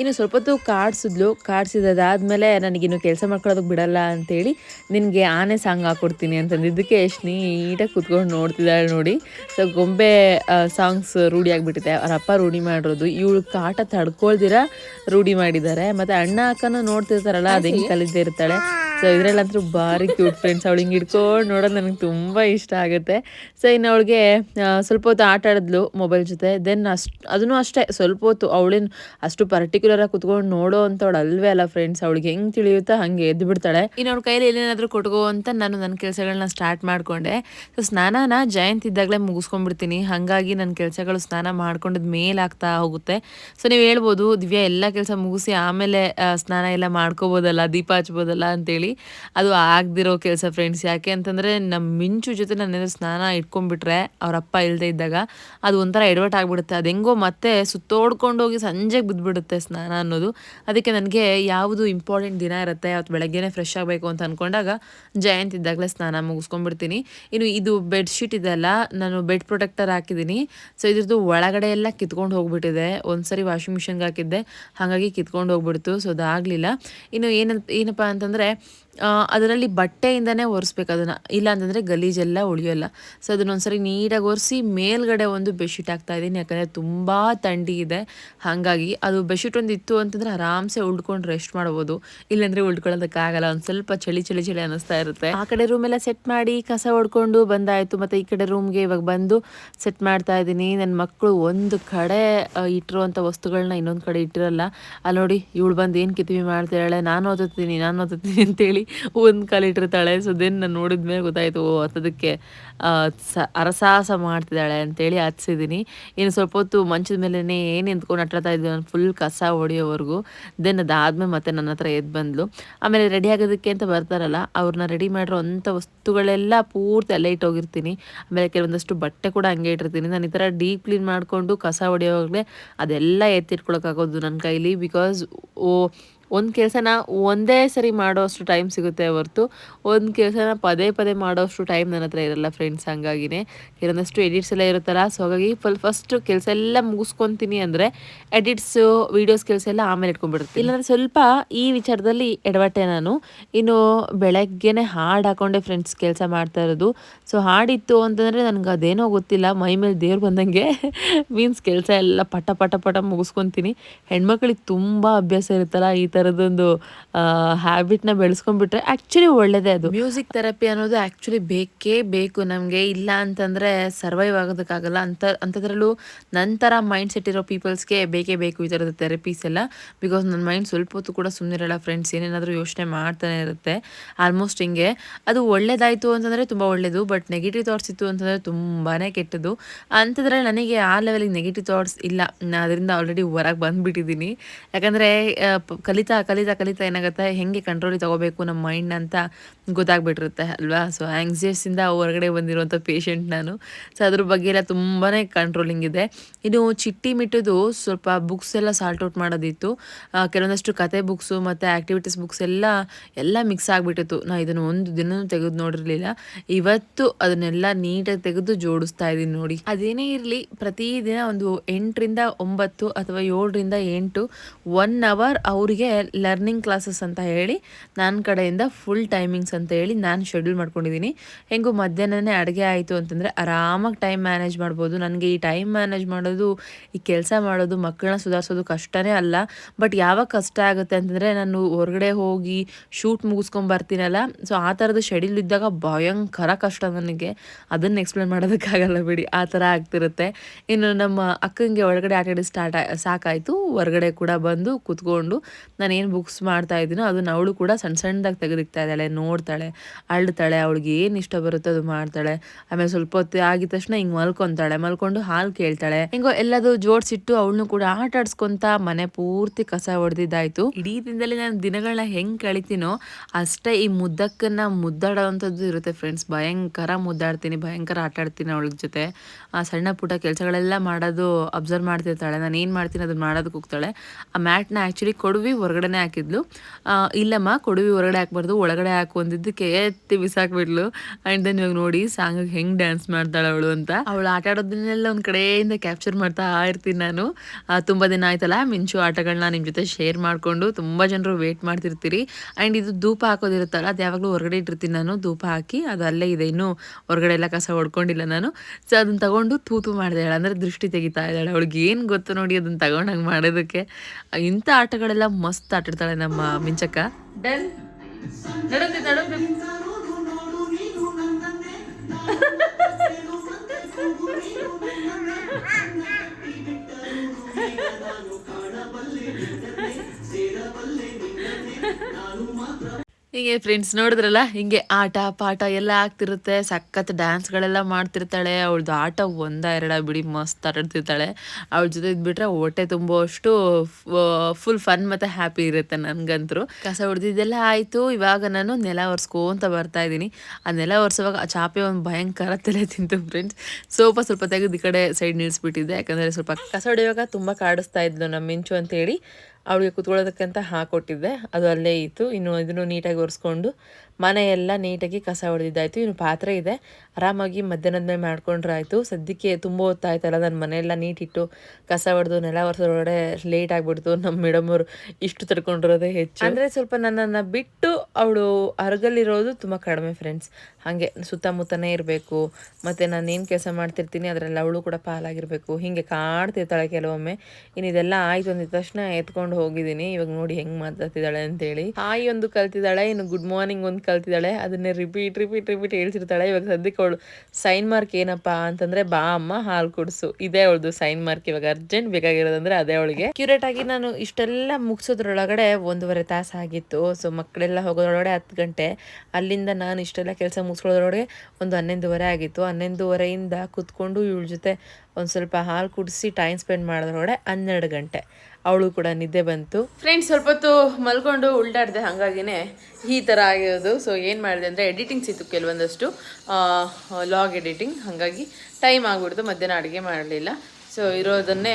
ಇನ್ನು ಸ್ವಲ್ಪ ಹೊತ್ತು ಕಾಡ್ಸಿದ್ಲು ಕಾಡ್ಸಿದಾದ್ಮೇಲೆ ನನಗಿನ್ನು ಕೆಲಸ ಮಾಡ್ಕೊಳ್ಳೋದಕ್ಕೆ ಬಿಡಲ್ಲ ಅಂತೇಳಿ ನಿನಗೆ ಆನೆ ಸಾಂಗ್ ಹಾಕ್ಕೊಡ್ತೀನಿ ಅಂತಂದಿದ್ದಕ್ಕೆ ಎಷ್ಟು ನೀಟಾಗಿ ಕುತ್ಕೊಂಡು ನೋಡ್ತಿದ್ದಾಳೆ ನೋಡಿ. ಸೊ ಗೊಂಬೆ ಸಾಂಗ್ಸ್ ರೂಢಿ ಆಗಿಬಿಟ್ಟಿದೆ. ಅವ್ರ ಅಪ್ಪ ರೂಢಿ ಮಾಡಿರೋದು. ಇವಳು ಕಾಟ ತಡ್ಕೊಳ್ದಿರ ರೂಢಿ ಮಾಡಿದ್ದಾರೆ. ಮತ್ತು ಅಣ್ಣ ಅಕ್ಕನೂ ನೋಡ್ತಿರ್ತಾರಲ್ಲ, ಅದೇ ಕಲಿತೇ ಇರ್ತಾಳೆ ಸೊ ಇದರಲ್ಲಂತೂ ಭಾರಿ ಕ್ಯೂಟ್ ಫ್ರೆಂಡ್ಸ್ ಅವಳು ಹಿಂಗೆ ಹಿಡ್ಕೊಂಡು ನೋಡೋದು ನನಗೆ ತುಂಬ ಇಷ್ಟ ಆಗುತ್ತೆ. ಸೊ ಇನ್ನು ಅವಳಿಗೆ ಸ್ವಲ್ಪ ಹೊತ್ತು ಆಟ ಆಡಿದ್ಲು ಮೊಬೈಲ್ ಜೊತೆ. ದೆನ್ ಅಷ್ಟು, ಅದನ್ನು ಅಷ್ಟೇ, ಸ್ವಲ್ಪ ಹೊತ್ತು ಅವಳೇನು ಅಷ್ಟು ಪರ್ಟಿಕ್ಯುಲರಾಗಿ ಕುತ್ಕೊಂಡು ನೋಡೋ ಅಂಥವಳು ಅಲ್ವೇ ಅಲ್ಲ ಫ್ರೆಂಡ್ಸ್ ಅವಳಿಗೆ ಹೆಂಗೆ ತಿಳಿಯುತ್ತಾ ಹಾಗೆ ಎದ್ದು ಬಿಡ್ತಾಳೆ. ಇನ್ನು ಅವ್ಳ ಕೈಯಲ್ಲಿ ಏನೇನಾದರೂ ಕೊಟ್ಕೋ ಅಂತ ನಾನು ನನ್ನ ಕೆಲಸಗಳನ್ನ ಸ್ಟಾರ್ಟ್ ಮಾಡಿಕೊಂಡೆ. ಸೊ ಸ್ನಾನನ ಜಯಂತಿ ಇದ್ದಾಗಲೇ ಮುಗಿಸ್ಕೊಂಡ್ಬಿಡ್ತೀನಿ. ಹಾಗಾಗಿ ನನ್ನ ಕೆಲಸಗಳು ಸ್ನಾನ ಮಾಡ್ಕೊಂಡಿದ್ ಮೇಲಾಗ್ತಾ ಹೋಗುತ್ತೆ. ಸೊ ನೀವು ಹೇಳ್ಬೋದು, ದಿವ್ಯಾ ಎಲ್ಲ ಕೆಲಸ ಮುಗಿಸಿ ಆಮೇಲೆ ಸ್ನಾನ ಎಲ್ಲ ಮಾಡ್ಕೋಬೋದಲ್ಲ, ದೀಪ ಹಚ್ಬೋದಲ್ಲ ಅಂತೇಳಿ. ಅದು ಆಗದಿರೋ ಕೆಲಸ ಫ್ರೆಂಡ್ಸ್ ಯಾಕೆ ಅಂತಂದರೆ ನಮ್ಮ ಮಿಂಚು ಜೊತೆ ನಾನು ಸ್ನಾನ ಇಟ್ಕೊಂಡ್ಬಿಟ್ರೆ ಅವ್ರ ಅಪ್ಪ ಇಲ್ಲದೆ ಇದ್ದಾಗ ಅದು ಒಂಥರ ಎಡವಟ್ ಆಗಿಬಿಡುತ್ತೆ. ಅದು ಹೆಂಗೋ ಮತ್ತೆ ಸುತ್ತೋಡ್ಕೊಂಡು ಹೋಗಿ ಸಂಜೆಗೆ ಬಿದ್ದುಬಿಡುತ್ತೆ ಸ್ನಾನ ಅನ್ನೋದು. ಅದಕ್ಕೆ ನನಗೆ ಯಾವುದು ಇಂಪಾರ್ಟೆಂಟ್ ದಿನ ಇರುತ್ತೆ ಅವತ್ತು ಬೆಳಗ್ಗೆನೇ ಫ್ರೆಶ್ ಆಗಬೇಕು ಅಂತ ಅಂದ್ಕೊಂಡಾಗ ಜಯಂತ್ ಇದ್ದಾಗಲೇ ಸ್ನಾನ ಮುಗಿಸ್ಕೊಂಡ್ಬಿಡ್ತೀನಿ. ಇನ್ನು ಇದು ಬೆಡ್ಶೀಟ್ ಇದೆಲ್ಲ ನಾನು ಬೆಡ್ ಪ್ರೊಟೆಕ್ಟರ್ ಹಾಕಿದ್ದೀನಿ. ಸೊ ಇದ್ರದ್ದು ಒಳಗಡೆ ಎಲ್ಲ ಕಿತ್ಕೊಂಡು ಹೋಗ್ಬಿಟ್ಟಿದೆ. ಒಂದ್ಸರಿ ವಾಷಿಂಗ್ ಮಿಷಿನ್ಗೆ ಹಾಕಿದ್ದೆ. ಹಾಗಾಗಿ ಕಿತ್ಕೊಂಡು ಹೋಗ್ಬಿಡ್ತು. ಸೊ ಅದಾಗಲಿಲ್ಲ. ಇನ್ನು ಏನಂತ, ಏನಪ್ಪ ಅಂತಂದರೆ ಅದರಲ್ಲಿ ಬಟ್ಟೆಯಿಂದನೇ ಒರೆಸ್ಬೇಕು ಅದನ್ನು. ಇಲ್ಲ ಅಂತಂದರೆ ಗಲೀಜೆಲ್ಲ ಉಳಿಯೋಲ್ಲ. ಸೊ ಅದನ್ನೊಂದ್ಸರಿ ನೀಟಾಗಿ ಒರೆಸಿ ಮೇಲ್ಗಡೆ ಒಂದು ಬೆಡ್ಶೀಟ್ ಹಾಕ್ತಾ ಇದ್ದೀನಿ. ಯಾಕಂದರೆ ತುಂಬ ಥಂಡಿ ಇದೆ. ಹಾಗಾಗಿ ಅದು ಬೆಡ್ಶೀಟ್ ಒಂದು ಇತ್ತು ಅಂತಂದರೆ ಆರಾಮ್ಸೆ ಉಳ್ಕೊಂಡು ರೆಸ್ಟ್ ಮಾಡ್ಬೋದು. ಇಲ್ಲಾಂದರೆ ಉಳ್ಕೊಳ್ಳೋದಕ್ಕಾಗಲ್ಲ. ಒಂದು ಸ್ವಲ್ಪ ಚಳಿ ಚಳಿ ಚಳಿ ಅನ್ನಿಸ್ತಾ ಇರುತ್ತೆ. ಆ ಕಡೆ ರೂಮೆಲ್ಲ ಸೆಟ್ ಮಾಡಿ ಕಸ ಹೊಡ್ಕೊಂಡು ಬಂದಾಯಿತು. ಮತ್ತು ಈ ಕಡೆ ರೂಮ್ಗೆ ಇವಾಗ ಬಂದು ಸೆಟ್ ಮಾಡ್ತಾ ಇದ್ದೀನಿ. ನನ್ನ ಮಕ್ಕಳು ಒಂದು ಕಡೆ ಇಟ್ಟಿರುವಂಥ ವಸ್ತುಗಳನ್ನ ಇನ್ನೊಂದು ಕಡೆ ಇಟ್ಟಿರಲ್ಲ. ಅಲ್ಲಿ ನೋಡಿ, ಇವಳು ಬಂದು ಏನು ಕಿತಿವಿ ಮಾಡ್ತಾಳೆ ನಾನು ಓದುತ್ತೀನಿ ನಾನು ಓದುತ್ತೀನಿ ಅಂತೇಳಿ ಒಂದು ಕಾಲು ಇಟ್ಟಿರ್ತಾಳೆ. ಸೊ ದೆನ್ ನಾನು ನೋಡಿದ ಮೇಲೆ ಗೊತ್ತಾಯಿತು, ಓ ಹತ್ತದಕ್ಕೆ ಸ, ಅರಸಾಹಸ ಮಾಡ್ತಿದ್ದಾಳೆ ಅಂತೇಳಿ ಹತ್ಸಿದ್ದೀನಿ ಇನ್ನು ಸ್ವಲ್ಪ ಹೊತ್ತು ಮಂಚದ ಮೇಲೇ ಏನು ನಿಂತ್ಕೊಂಡು ಅಟ್ರಾತಾ ಇದ್ದೆ ನಾನು ಫುಲ್ ಕಸ ಹೊಡೆಯೋವರೆಗೂ. ದೆನ್ ಅದಾದ್ಮೇಲೆ ಮತ್ತೆ ನನ್ನ ಹತ್ರ ಎದ್ದು ಬಂದ್ಲು. ಆಮೇಲೆ ರೆಡಿ ಆಗೋದಕ್ಕೆ ಅಂತ ಬರ್ತಾರಲ್ಲ, ಅವ್ರನ್ನ ರೆಡಿ ಮಾಡಿರೋ ಅಂಥ ವಸ್ತುಗಳೆಲ್ಲ ಪೂರ್ತಿ ಅಲ್ಲೇ ಇಟ್ಟೋಗಿರ್ತೀನಿ. ಆಮೇಲೆ ಕೆಲವೊಂದಷ್ಟು ಬಟ್ಟೆ ಕೂಡ ಹಂಗೆ ಇಟ್ಟಿರ್ತೀನಿ. ನಾನು ಈ ಥರ ಡೀಪ್ ಕ್ಲೀನ್ ಮಾಡಿಕೊಂಡು ಕಸ ಹೊಡೆಯೋವಾಗಲೇ ಅದೆಲ್ಲ ಎತ್ತಿಟ್ಕೊಳಕ್ಕಾಗೋದು ನನ್ನ ಕೈಲಿ ಬಿಕಾಸ್ ಓ ಒಂದು ಕೆಲಸನ ಒಂದೇ ಸರಿ ಮಾಡೋಷ್ಟು ಟೈಮ್ ಸಿಗುತ್ತೆ ಹೊರತು, ಒಂದು ಕೆಲಸನ ಪದೇ ಪದೇ ಮಾಡೋಷ್ಟು ಟೈಮ್ ನನ್ನ ಹತ್ರ ಇರಲ್ಲ ಫ್ರೆಂಡ್ಸ್ ಹಂಗಾಗಿನೇ. ಕೆಲವೊಂದಷ್ಟು ಎಡಿಟ್ಸ್ ಎಲ್ಲ ಇರುತ್ತಲ್ಲ ಸೊ ಹಾಗಾಗಿ ಫುಲ್ ಫಸ್ಟ್ ಕೆಲಸ ಎಲ್ಲ ಮುಗಿಸ್ಕೊತೀನಿ ಅಂದರೆ ಎಡಿಟ್ಸು ವೀಡಿಯೋಸ್ ಕೆಲಸ ಎಲ್ಲ ಆಮೇಲೆ ಇಟ್ಕೊಂಡ್ಬಿಡ್ತೀನಿ. ಇಲ್ಲಾಂದರೆ ಸ್ವಲ್ಪ ಈ ವಿಚಾರದಲ್ಲಿ ಎಡವಟ್ಟೆ ನಾನು. ಇನ್ನು ಬೆಳಗ್ಗೆನೇ ಹಾಡು ಹಾಕೊಂಡೆ ಫ್ರೆಂಡ್ಸ್ ಕೆಲಸ ಮಾಡ್ತಾ ಇರೋದು. ಸೊ ಹಾಡಿತ್ತು ಅಂತಂದರೆ ನನಗೆ ಅದೇನೋ ಗೊತ್ತಿಲ್ಲ, ಮೈ ಮೇಲೆ ದೇವ್ರು ಬಂದಂಗೆ ಮೀನ್ಸ್ ಕೆಲಸ ಎಲ್ಲ ಪಟ ಪಟ ಪಟ ಮುಗಿಸ್ಕೊತೀನಿ. ಹೆಣ್ಮಕ್ಳಿಗೆ ತುಂಬ ಅಭ್ಯಾಸ ಇರುತ್ತಲ್ಲ, ಈ ಥರದೊಂದು ಹ್ಯಾಬಿಟ್ನ ಬೆಳೆಸ್ಕೊಂಡ್ಬಿಟ್ರೆ ಆ್ಯಕ್ಚುಲಿ ಒಳ್ಳೇದೇ ಅದು. ಮ್ಯೂಸಿಕ್ ಥೆರಪಿ ಅನ್ನೋದು ಆ್ಯಕ್ಚುಲಿ ಬೇಕೇ ಬೇಕು ನಮಗೆ. ಇಲ್ಲ ಅಂತಂದರೆ ಸರ್ವೈವ್ ಆಗೋದಕ್ಕಾಗಲ್ಲ. ಅಂತ, ಅಂಥದ್ರಲ್ಲೂ ನಂತರ ಮೈಂಡ್ ಸೆಟ್ ಇರೋ ಪೀಪಲ್ಸ್ಗೆ ಬೇಕೇ ಬೇಕು ಈ ಥರದ ಥೆರಪೀಸ್ ಎಲ್ಲ. ಬಿಕಾಸ್ ನನ್ನ ಮೈಂಡ್ ಸ್ವಲ್ಪ ಹೊತ್ತು ಕೂಡ ಸುಮ್ಮನೆ ಇರಲ್ಲ ಫ್ರೆಂಡ್ಸ್ ಏನೇನಾದರೂ ಯೋಚನೆ ಮಾಡ್ತಾನೆ ಇರುತ್ತೆ. ಆಲ್ಮೋಸ್ಟ್ ಹಿಂಗೆ. ಅದು ಒಳ್ಳೇದಾಯಿತು ಅಂತಂದರೆ ತುಂಬ ಒಳ್ಳೆಯದು ಬಟ್ ನೆಗೆಟಿವ್ ಥಾಟ್ಸ್ ಇತ್ತು ಅಂತಂದರೆ ತುಂಬಾ ಕೆಟ್ಟದ್ದು. ಅಂಥದ್ರಲ್ಲಿ ನನಗೆ ಆ ಲೆವೆಲಿಗೆ ನೆಗೆಟಿವ್ ಥಾಟ್ಸ್ ಇಲ್ಲ. ನಾನು ಅದರಿಂದ ಆಲ್ರೆಡಿ ಹೊರಗೆ ಬಂದುಬಿಟ್ಟಿದ್ದೀನಿ. ಯಾಕಂದರೆ ಕಲಿತಾ ಕಲಿತಾ ಕಲಿತಾ ಏನಾಗುತ್ತೆ? ಹೆಂಗೆ ಕಂಟ್ರೋಲಿಗೆ ತಗೋಬೇಕು ನಮ್ಮ ಮೈಂಡ್ ಅಂತ ಗೊತ್ತಾಗ್ಬಿಟ್ಟಿರುತ್ತೆ ಅಲ್ವಾ? ಸೊ ಆ್ಯಂಗ್ಸಿಯಸ್ಸಿಂದ ಹೊರಗಡೆ ಬಂದಿರುವಂಥ ಪೇಷಂಟ್ ನಾನು. ಸೊ ಅದ್ರ ಬಗ್ಗೆ ಎಲ್ಲ ತುಂಬಾ ಕಂಟ್ರೋಲಿಂಗ್ ಇದೆ. ಇನ್ನು ಚಿಟ್ಟಿ ಮಿಟ್ಟದು ಸ್ವಲ್ಪ ಬುಕ್ಸ್ ಎಲ್ಲ ಸಾಲ್ಟ್ ಔಟ್ ಮಾಡೋದಿತ್ತು. ಕೆಲವೊಂದಷ್ಟು ಕತೆ ಬುಕ್ಸು ಮತ್ತು ಆ್ಯಕ್ಟಿವಿಟೀಸ್ ಬುಕ್ಸ್ ಎಲ್ಲ ಎಲ್ಲ ಮಿಕ್ಸ್ ಆಗಿಬಿಟ್ಟಿತ್ತು. ನಾ ಇದನ್ನು ಒಂದು ದಿನವೂ ತೆಗೆದು ನೋಡಿರಲಿಲ್ಲ. ಇವತ್ತು ಅದನ್ನೆಲ್ಲ ನೀಟಾಗಿ ತೆಗೆದು ಜೋಡಿಸ್ತಾ ಇದ್ದೀನಿ ನೋಡಿ. ಅದೇನೇ ಇರಲಿ, ಪ್ರತಿದಿನ ಒಂದು ಎಂಟರಿಂದ ಒಂಬತ್ತು ಅಥವಾ ಏಳರಿಂದ ಎಂಟು ಒನ್ ಅವರ್ ಅವರಿಗೆ ಲರ್ನಿಂಗ್ ಕ್ಲಾಸಸ್ ಅಂತ ಹೇಳಿ ನನ್ನ ಕಡೆಯಿಂದ ಫುಲ್ ಟೈಮಿಂಗ್ಸ್ ಅಂತ ಹೇಳಿ ನಾನು ಶೆಡ್ಯೂಲ್ ಮಾಡ್ಕೊಂಡಿದ್ದೀನಿ ಹೆಂಗೋ ಮಧ್ಯಾಹ್ನನೇ ಅಡುಗೆ ಆಯಿತು ಅಂತಂದರೆ ಆರಾಮಾಗಿ ಟೈಮ್ ಮ್ಯಾನೇಜ್ ಮಾಡ್ಬೋದು. ನನಗೆ ಈ ಟೈಮ್ ಮ್ಯಾನೇಜ್ ಮಾಡೋದು, ಈ ಕೆಲಸ ಮಾಡೋದು ಮಕ್ಕಳನ್ನ ಸುಧಾರಿಸೋದು ಕಷ್ಟನೇ ಅಲ್ಲ. ಬಟ್ ಯಾವಾಗ ಕಷ್ಟ ಆಗುತ್ತೆ ಅಂತಂದರೆ ನಾನು ಹೊರಗಡೆ ಹೋಗಿ ಶೂಟ್ ಮುಗಿಸ್ಕೊಂಬರ್ತೀನಲ್ಲ ಸೊ ಆ ಥರದ ಶೆಡ್ಯೂಲ್ ಇದ್ದಾಗ ಭಯಂಕರ ಕಷ್ಟ ನನಗೆ. ಅದನ್ನು ಎಕ್ಸ್ಪ್ಲೇನ್ ಮಾಡೋದಕ್ಕಾಗಲ್ಲ ಬಿಡಿ. ಆ ಥರ ಆಗ್ತಿರುತ್ತೆ. ಇನ್ನು ನಮ್ಮ ಅಕ್ಕಂಗೆ ಒಳಗಡೆ ಆಟ ಆಡಿ ಸ್ಟಾರ್ಟ್ ಸಾಕಾಯಿತು. ಹೊರಗಡೆ ಕೂಡ ಬಂದು ಕುತ್ಕೊಂಡು ನಾನು ಏನು ಬುಕ್ಸ್ ಮಾಡ್ತಾ ಇದ್ದೀನೋ ಅದನ್ನ ಅವಳು ಕೂಡ ಸಣ್ಣ ಸಣ್ಣದಾಗಿ ತೆಗೆದಿಕ್ತಾ ಇದ್ದಾಳೆ, ನೋಡ್ತಾಳೆ, ಅಳ್ತಾಳೆ, ಅವಳಿಗೆ ಏನು ಇಷ್ಟ ಬರುತ್ತೆ ಅದು ಮಾಡ್ತಾಳೆ. ಆಮೇಲೆ ಸ್ವಲ್ಪ ಹೊತ್ತು ಆಗಿದ ತಕ್ಷಣ ಹಿಂಗೆ ಮಲ್ಕೊಂತಾಳೆ, ಮಲ್ಕೊಂಡು ಹಾಲು ಕೇಳ್ತಾಳೆ. ಹಿಂಗೋ ಎಲ್ಲದು ಜೋಡಿಸಿಟ್ಟು ಅವಳನ್ನು ಕೂಡ ಆಟ ಆಡ್ಸ್ಕೊಂತ ಮನೆ ಪೂರ್ತಿ ಕಸ ಹೊಡೆದಿದ್ದಾಯ್ತು ಇಡೀ ದಿನದಲ್ಲಿ ನಾನು ದಿನಗಳನ್ನ ಹೆಂಗೆ ಕಳಿತೀನೋ ಅಷ್ಟೇ ಈ ಮುದ್ದಕ್ಕನ್ನ ಮುದ್ದಾಡೋವಂಥದ್ದು ಇರುತ್ತೆ ಫ್ರೆಂಡ್ಸ್ ಭಯಂಕರ ಮುದ್ದಾಡ್ತೀನಿ, ಭಯಂಕರ ಆಟ ಆಡ್ತೀನಿ ಅವಳ ಜೊತೆ. ಆ ಸಣ್ಣ ಪುಟ್ಟ ಕೆಲಸಗಳೆಲ್ಲ ಮಾಡೋದು ಅಬ್ಸರ್ವ್ ಮಾಡ್ತಿರ್ತಾಳೆ. ನಾನು ಏನು ಮಾಡ್ತೀನಿ ಅದನ್ನ ಮಾಡೋದಕ್ಕೆ ಹೋಗ್ತಾಳೆ. ಆ ಮ್ಯಾಟ್ನ ಆ್ಯಕ್ಚುಲಿ ಕೊಡುವಿ ಹೊರಗಡೆನೆ ಹಾಕಿದ್ಲು. ಇಲ್ಲಮ್ಮ, ಕೊಡುವಿ ಹೊರಗಡೆ ಹಾಕ್ಬಾರ್ದು, ಒಳಗಡೆ ಹಾಕು ಅಂದಿದ್ದಕ್ಕೆ ಎತ್ತಿ ಬಿಸಾಕ್ಬಿಡ್ಲು ಆ್ಯಂಡ್ ದೆನ್ ಇವಾಗ ನೋಡಿ, ಸಾಂಗ್ ಹೆಂಗೆ ಡ್ಯಾನ್ಸ್ ಮಾಡ್ತಾಳೆ ಅವಳು ಅಂತ. ಅವಳು ಆಟ ಆಡೋದನ್ನೆಲ್ಲ ಒಂದು ಕಡೆಯಿಂದ ಕ್ಯಾಪ್ಚರ್ ಮಾಡ್ತಾ ಇರ್ತೀನಿ ನಾನು. ತುಂಬ ದಿನ ಆಯ್ತಲ್ಲ, ಮಿಂಚು ಆಟಗಳನ್ನ ನಿಮ್ಮ ಜೊತೆ ಶೇರ್ ಮಾಡಿಕೊಂಡು ತುಂಬ ಜನರು ವೇಟ್ ಮಾಡ್ತಿರ್ತೀರಿ. ಆ್ಯಂಡ್ ಇದು ಧೂಪ ಹಾಕೋದಿರುತ್ತಲ್ಲ, ಅದು ಯಾವಾಗಲೂ ಹೊರಗಡೆ ಇಟ್ಟಿರ್ತೀನಿ ನಾನು. ಧೂಪ ಹಾಕಿ ಅದು ಅಲ್ಲೇ ಇದೆ, ಇನ್ನೂ ಹೊರಗಡೆ ಎಲ್ಲ ಕಸ ಹೊಡ್ಕೊಂಡಿಲ್ಲ ನಾನು. ಸೊ ಅದನ್ನ ತಗೊಂಡು ತೂತು ಮಾಡಿದೆ ಅಂದರೆ ದೃಷ್ಟಿ ತೆಗಿತಾ ಇದ್ದಾಳೆ. ಅವಳಿಗೆ ಏನು ಗೊತ್ತು ನೋಡಿ ಅದನ್ನ ತಗೊಂಡು ಹಂಗೆ ಮಾಡೋದಕ್ಕೆ. ಇಂಥ ಆಟಗಳೆಲ್ಲ ಮಸ್ತ್ ಆಟಿರ್ತಾಳೆ ನಮ್ಮ ಮಿಂಚಕ್ಕ. ಡನ್ ನಾನು ನಡುಂದಿ ಹೀಗೆ ಫ್ರೆಂಡ್ಸ್ ನೋಡಿದ್ರಲ್ಲ, ಹಿಂಗೆ ಆಟ, ಪಾಠ ಎಲ್ಲ ಆಗ್ತಿರುತ್ತೆ. ಸಖತ್ ಡ್ಯಾನ್ಸ್ಗಳೆಲ್ಲ ಮಾಡ್ತಿರ್ತಾಳೆ. ಅವಳದು ಆಟ ಒಂದ ಎರಡ ಬಿಡಿ ಮಸ್ತ್ ಆಟಾಡ್ತಿರ್ತಾಳೆ. ಅವಳ ಜೊತೆ ಇದ್ಬಿಟ್ರೆ ಹೊಟ್ಟೆ ತುಂಬುವಷ್ಟು ಫುಲ್ ಫನ್ ಮತ್ತೆ ಹ್ಯಾಪಿ ಇರುತ್ತೆ ನನ್ಗಂತರೂ ಕಸ ಹೊಡೆದಿದ್ದೆಲ್ಲ ಆಯಿತು. ಇವಾಗ ನಾನು ನೆಲ ಒರೆಸ್ಕೊಂತ ಬರ್ತಾ ಇದ್ದೀನಿ. ಆ ನೆಲ ಒರೆಸುವಾಗ ಆ ಚಾಪೆ ಒಂದು ಭಯಂಕರ ತಲೆ ತಿಂತು ಫ್ರೆಂಡ್ಸ್ ಸೋಫಾ ಸ್ವಲ್ಪ ತೆಗೆದು ಈ ಕಡೆ ಸೈಡ್ ನಿಲ್ಲಿಸ್ಬಿಟ್ಟಿದ್ದೆ ಯಾಕಂದರೆ ಸ್ವಲ್ಪ ಕಸ ಹೊಡೆಯುವಾಗ ತುಂಬ ಕಾಡಿಸ್ತಾ ಇದ್ಲು ನಮ್ಮ ಮಿಂಚು ಅಂತೇಳಿ. ಅವಳಿಗೆ ಕುತ್ಕೊಳ್ಳೋದಕ್ಕಂತ ಹಾಕೊಟ್ಟಿದ್ದೆ. ಅದು ಅಲ್ಲೇ ಇತ್ತು. ಇನ್ನು ಇದನ್ನು ನೀಟಾಗಿ ಒರೆಸ್ಕೊಂಡು ಮನೆಯೆಲ್ಲ ನೀಟಾಗಿ ಕಸ ಹೊಡೆದಿದ್ದಾಯ್ತು ಇನ್ನು ಪಾತ್ರೆ ಇದೆ. ಆರಾಮಾಗಿ ಮಧ್ಯಾಹ್ನದ ಮೇಲೆ ಮಾಡ್ಕೊಂಡ್ರೆ ಆಯಿತು ಸದ್ಯಕ್ಕೆ ತುಂಬ ಹೊತ್ತಾಯ್ತಲ್ಲ ನನ್ನ ಮನೆಯೆಲ್ಲ ನೀಟಿಟ್ಟು ಕಸ ಹೊಡೆದು ನೆಲ ಒರೆಸೋದ್ರೊಳಗಡೆ ಲೇಟ್ ಆಗಿಬಿಡ್ತು. ನಮ್ಮ ಮೇಡಮ್ ಅವರು ಇಷ್ಟು ತಡ್ಕೊಂಡಿರೋದೇ ಹೆಚ್ಚು. ಅಂದರೆ ಸ್ವಲ್ಪ ನನ್ನನ್ನು ಬಿಟ್ಟು ಅವಳು ಅರಗಲ್ಲಿರೋದು ತುಂಬ ಕಡಿಮೆ ಫ್ರೆಂಡ್ಸ್ ಹಾಗೆ ಸುತ್ತಮುತ್ತನೇ ಇರಬೇಕು. ಮತ್ತು ನಾನು ಏನು ಕೆಲಸ ಮಾಡ್ತಿರ್ತೀನಿ, ಅದರಲ್ಲಿ ಅವಳು ಕೂಡ ಪಾಲಾಗಿರಬೇಕು. ಹೀಗೆ ಕಾಡ್ತಿರ್ತಾಳೆ ಕೆಲವೊಮ್ಮೆ. ಇನ್ನು ಇದೆಲ್ಲ ಆಯ್ತು ಅಂದಿದ ತಕ್ಷಣ ಎತ್ಕೊಂಡು ಹೋಗಿದ್ದೀನಿ. ಇವಾಗ ನೋಡಿ ಹೆಂಗೆ ಮಾತಾಡ್ತಿದ್ದಾಳೆ ಅಂತೇಳಿ. ಹಾಯಿ ಒಂದು ಕಲ್ತಿದ್ದಾಳೆ. ಇನ್ನು ಗುಡ್ ಮಾರ್ನಿಂಗ್ ಒಂದು ಕಲ್ತಿದ್ದಾಳೆ. ಅದನ್ನೇ ರಿಪೀಟ್ ರಿಪೀಟ್ ರಿಪೀಟ್ ಹೇಳ್ತಿರ್ತಾಳೆ. ಇವಾಗ ಸದ್ಯಕ್ಕೆ ಅವಳು ಸೈನ್ ಮಾರ್ಕ್ ಏನಪ್ಪ ಅಂತಂದ್ರೆ, ಬಾ ಅಮ್ಮ, ಹಾಲು ಕುಡಿಸು. ಇದೇ ಅವಳದು ಸೈನ್ ಮಾರ್ಕ್ ಇವಾಗ. ಅರ್ಜೆಂಟ್ ಬೇಕಾಗಿರೋದಂದ್ರೆ ಅದೇ ಅವಳಿಗೆ. ಕ್ಯೂರೇಟ್ ಆಗಿ ನಾನು ಇಷ್ಟೆಲ್ಲ ಮುಗಿಸೋದ್ರೊಳಗಡೆ ಒಂದೂವರೆ ತಾಸು ಆಗಿತ್ತು. ಸೊ ಮಕ್ಕಳೆಲ್ಲ ಹೋಗೋದ್ರೊಳಗಡೆ ಹತ್ತು ಗಂಟೆ. ಅಲ್ಲಿಂದ ನಾನು ಇಷ್ಟೆಲ್ಲ ಕೆಲಸ ಮುಗಿಸ್ಕೊಳ್ಳೋದ್ರೊಳಗೆ ಒಂದು ಹನ್ನೊಂದುವರೆ ಆಗಿತ್ತು. ಹನ್ನೊಂದುವರೆಯಿಂದ ಕುತ್ಕೊಂಡು ಇವಳ ಜೊತೆ ಒಂದು ಸ್ವಲ್ಪ ಹಾಲು ಕುಡಿಸಿ ಟೈಮ್ ಸ್ಪೆಂಡ್ ಮಾಡೋದ್ರೊಳಗಡೆ ಹನ್ನೆರಡು ಗಂಟೆ. ಅವಳು ಕೂಡ ನಿದ್ದೆ ಬಂತು. ಫ್ರೆಂಡ್ಸ್ ಸ್ವಲ್ಪ ಹೊತ್ತು ಮಲ್ಕೊಂಡು ಉಲ್ಟಾಡ್ದೆ, ಹಾಗಾಗಿನೇ ಈ ಥರ ಆಗಿರೋದು. ಸೊ ಏನು ಮಾಡಿದೆ ಅಂದರೆ ಎಡಿಟಿಂಗ್ಸ್ ಇತ್ತು ಕೆಲವೊಂದಷ್ಟು. ಲಾಗ್ ಎಡಿಟಿಂಗ್ ಹಾಗಾಗಿ ಟೈಮ್ ಆಗಿಬಿಡ್ತು, ಮಧ್ಯಾಹ್ನ ಅಡುಗೆ ಮಾಡಲಿಲ್ಲ. ಸೊ ಇರೋದನ್ನೇ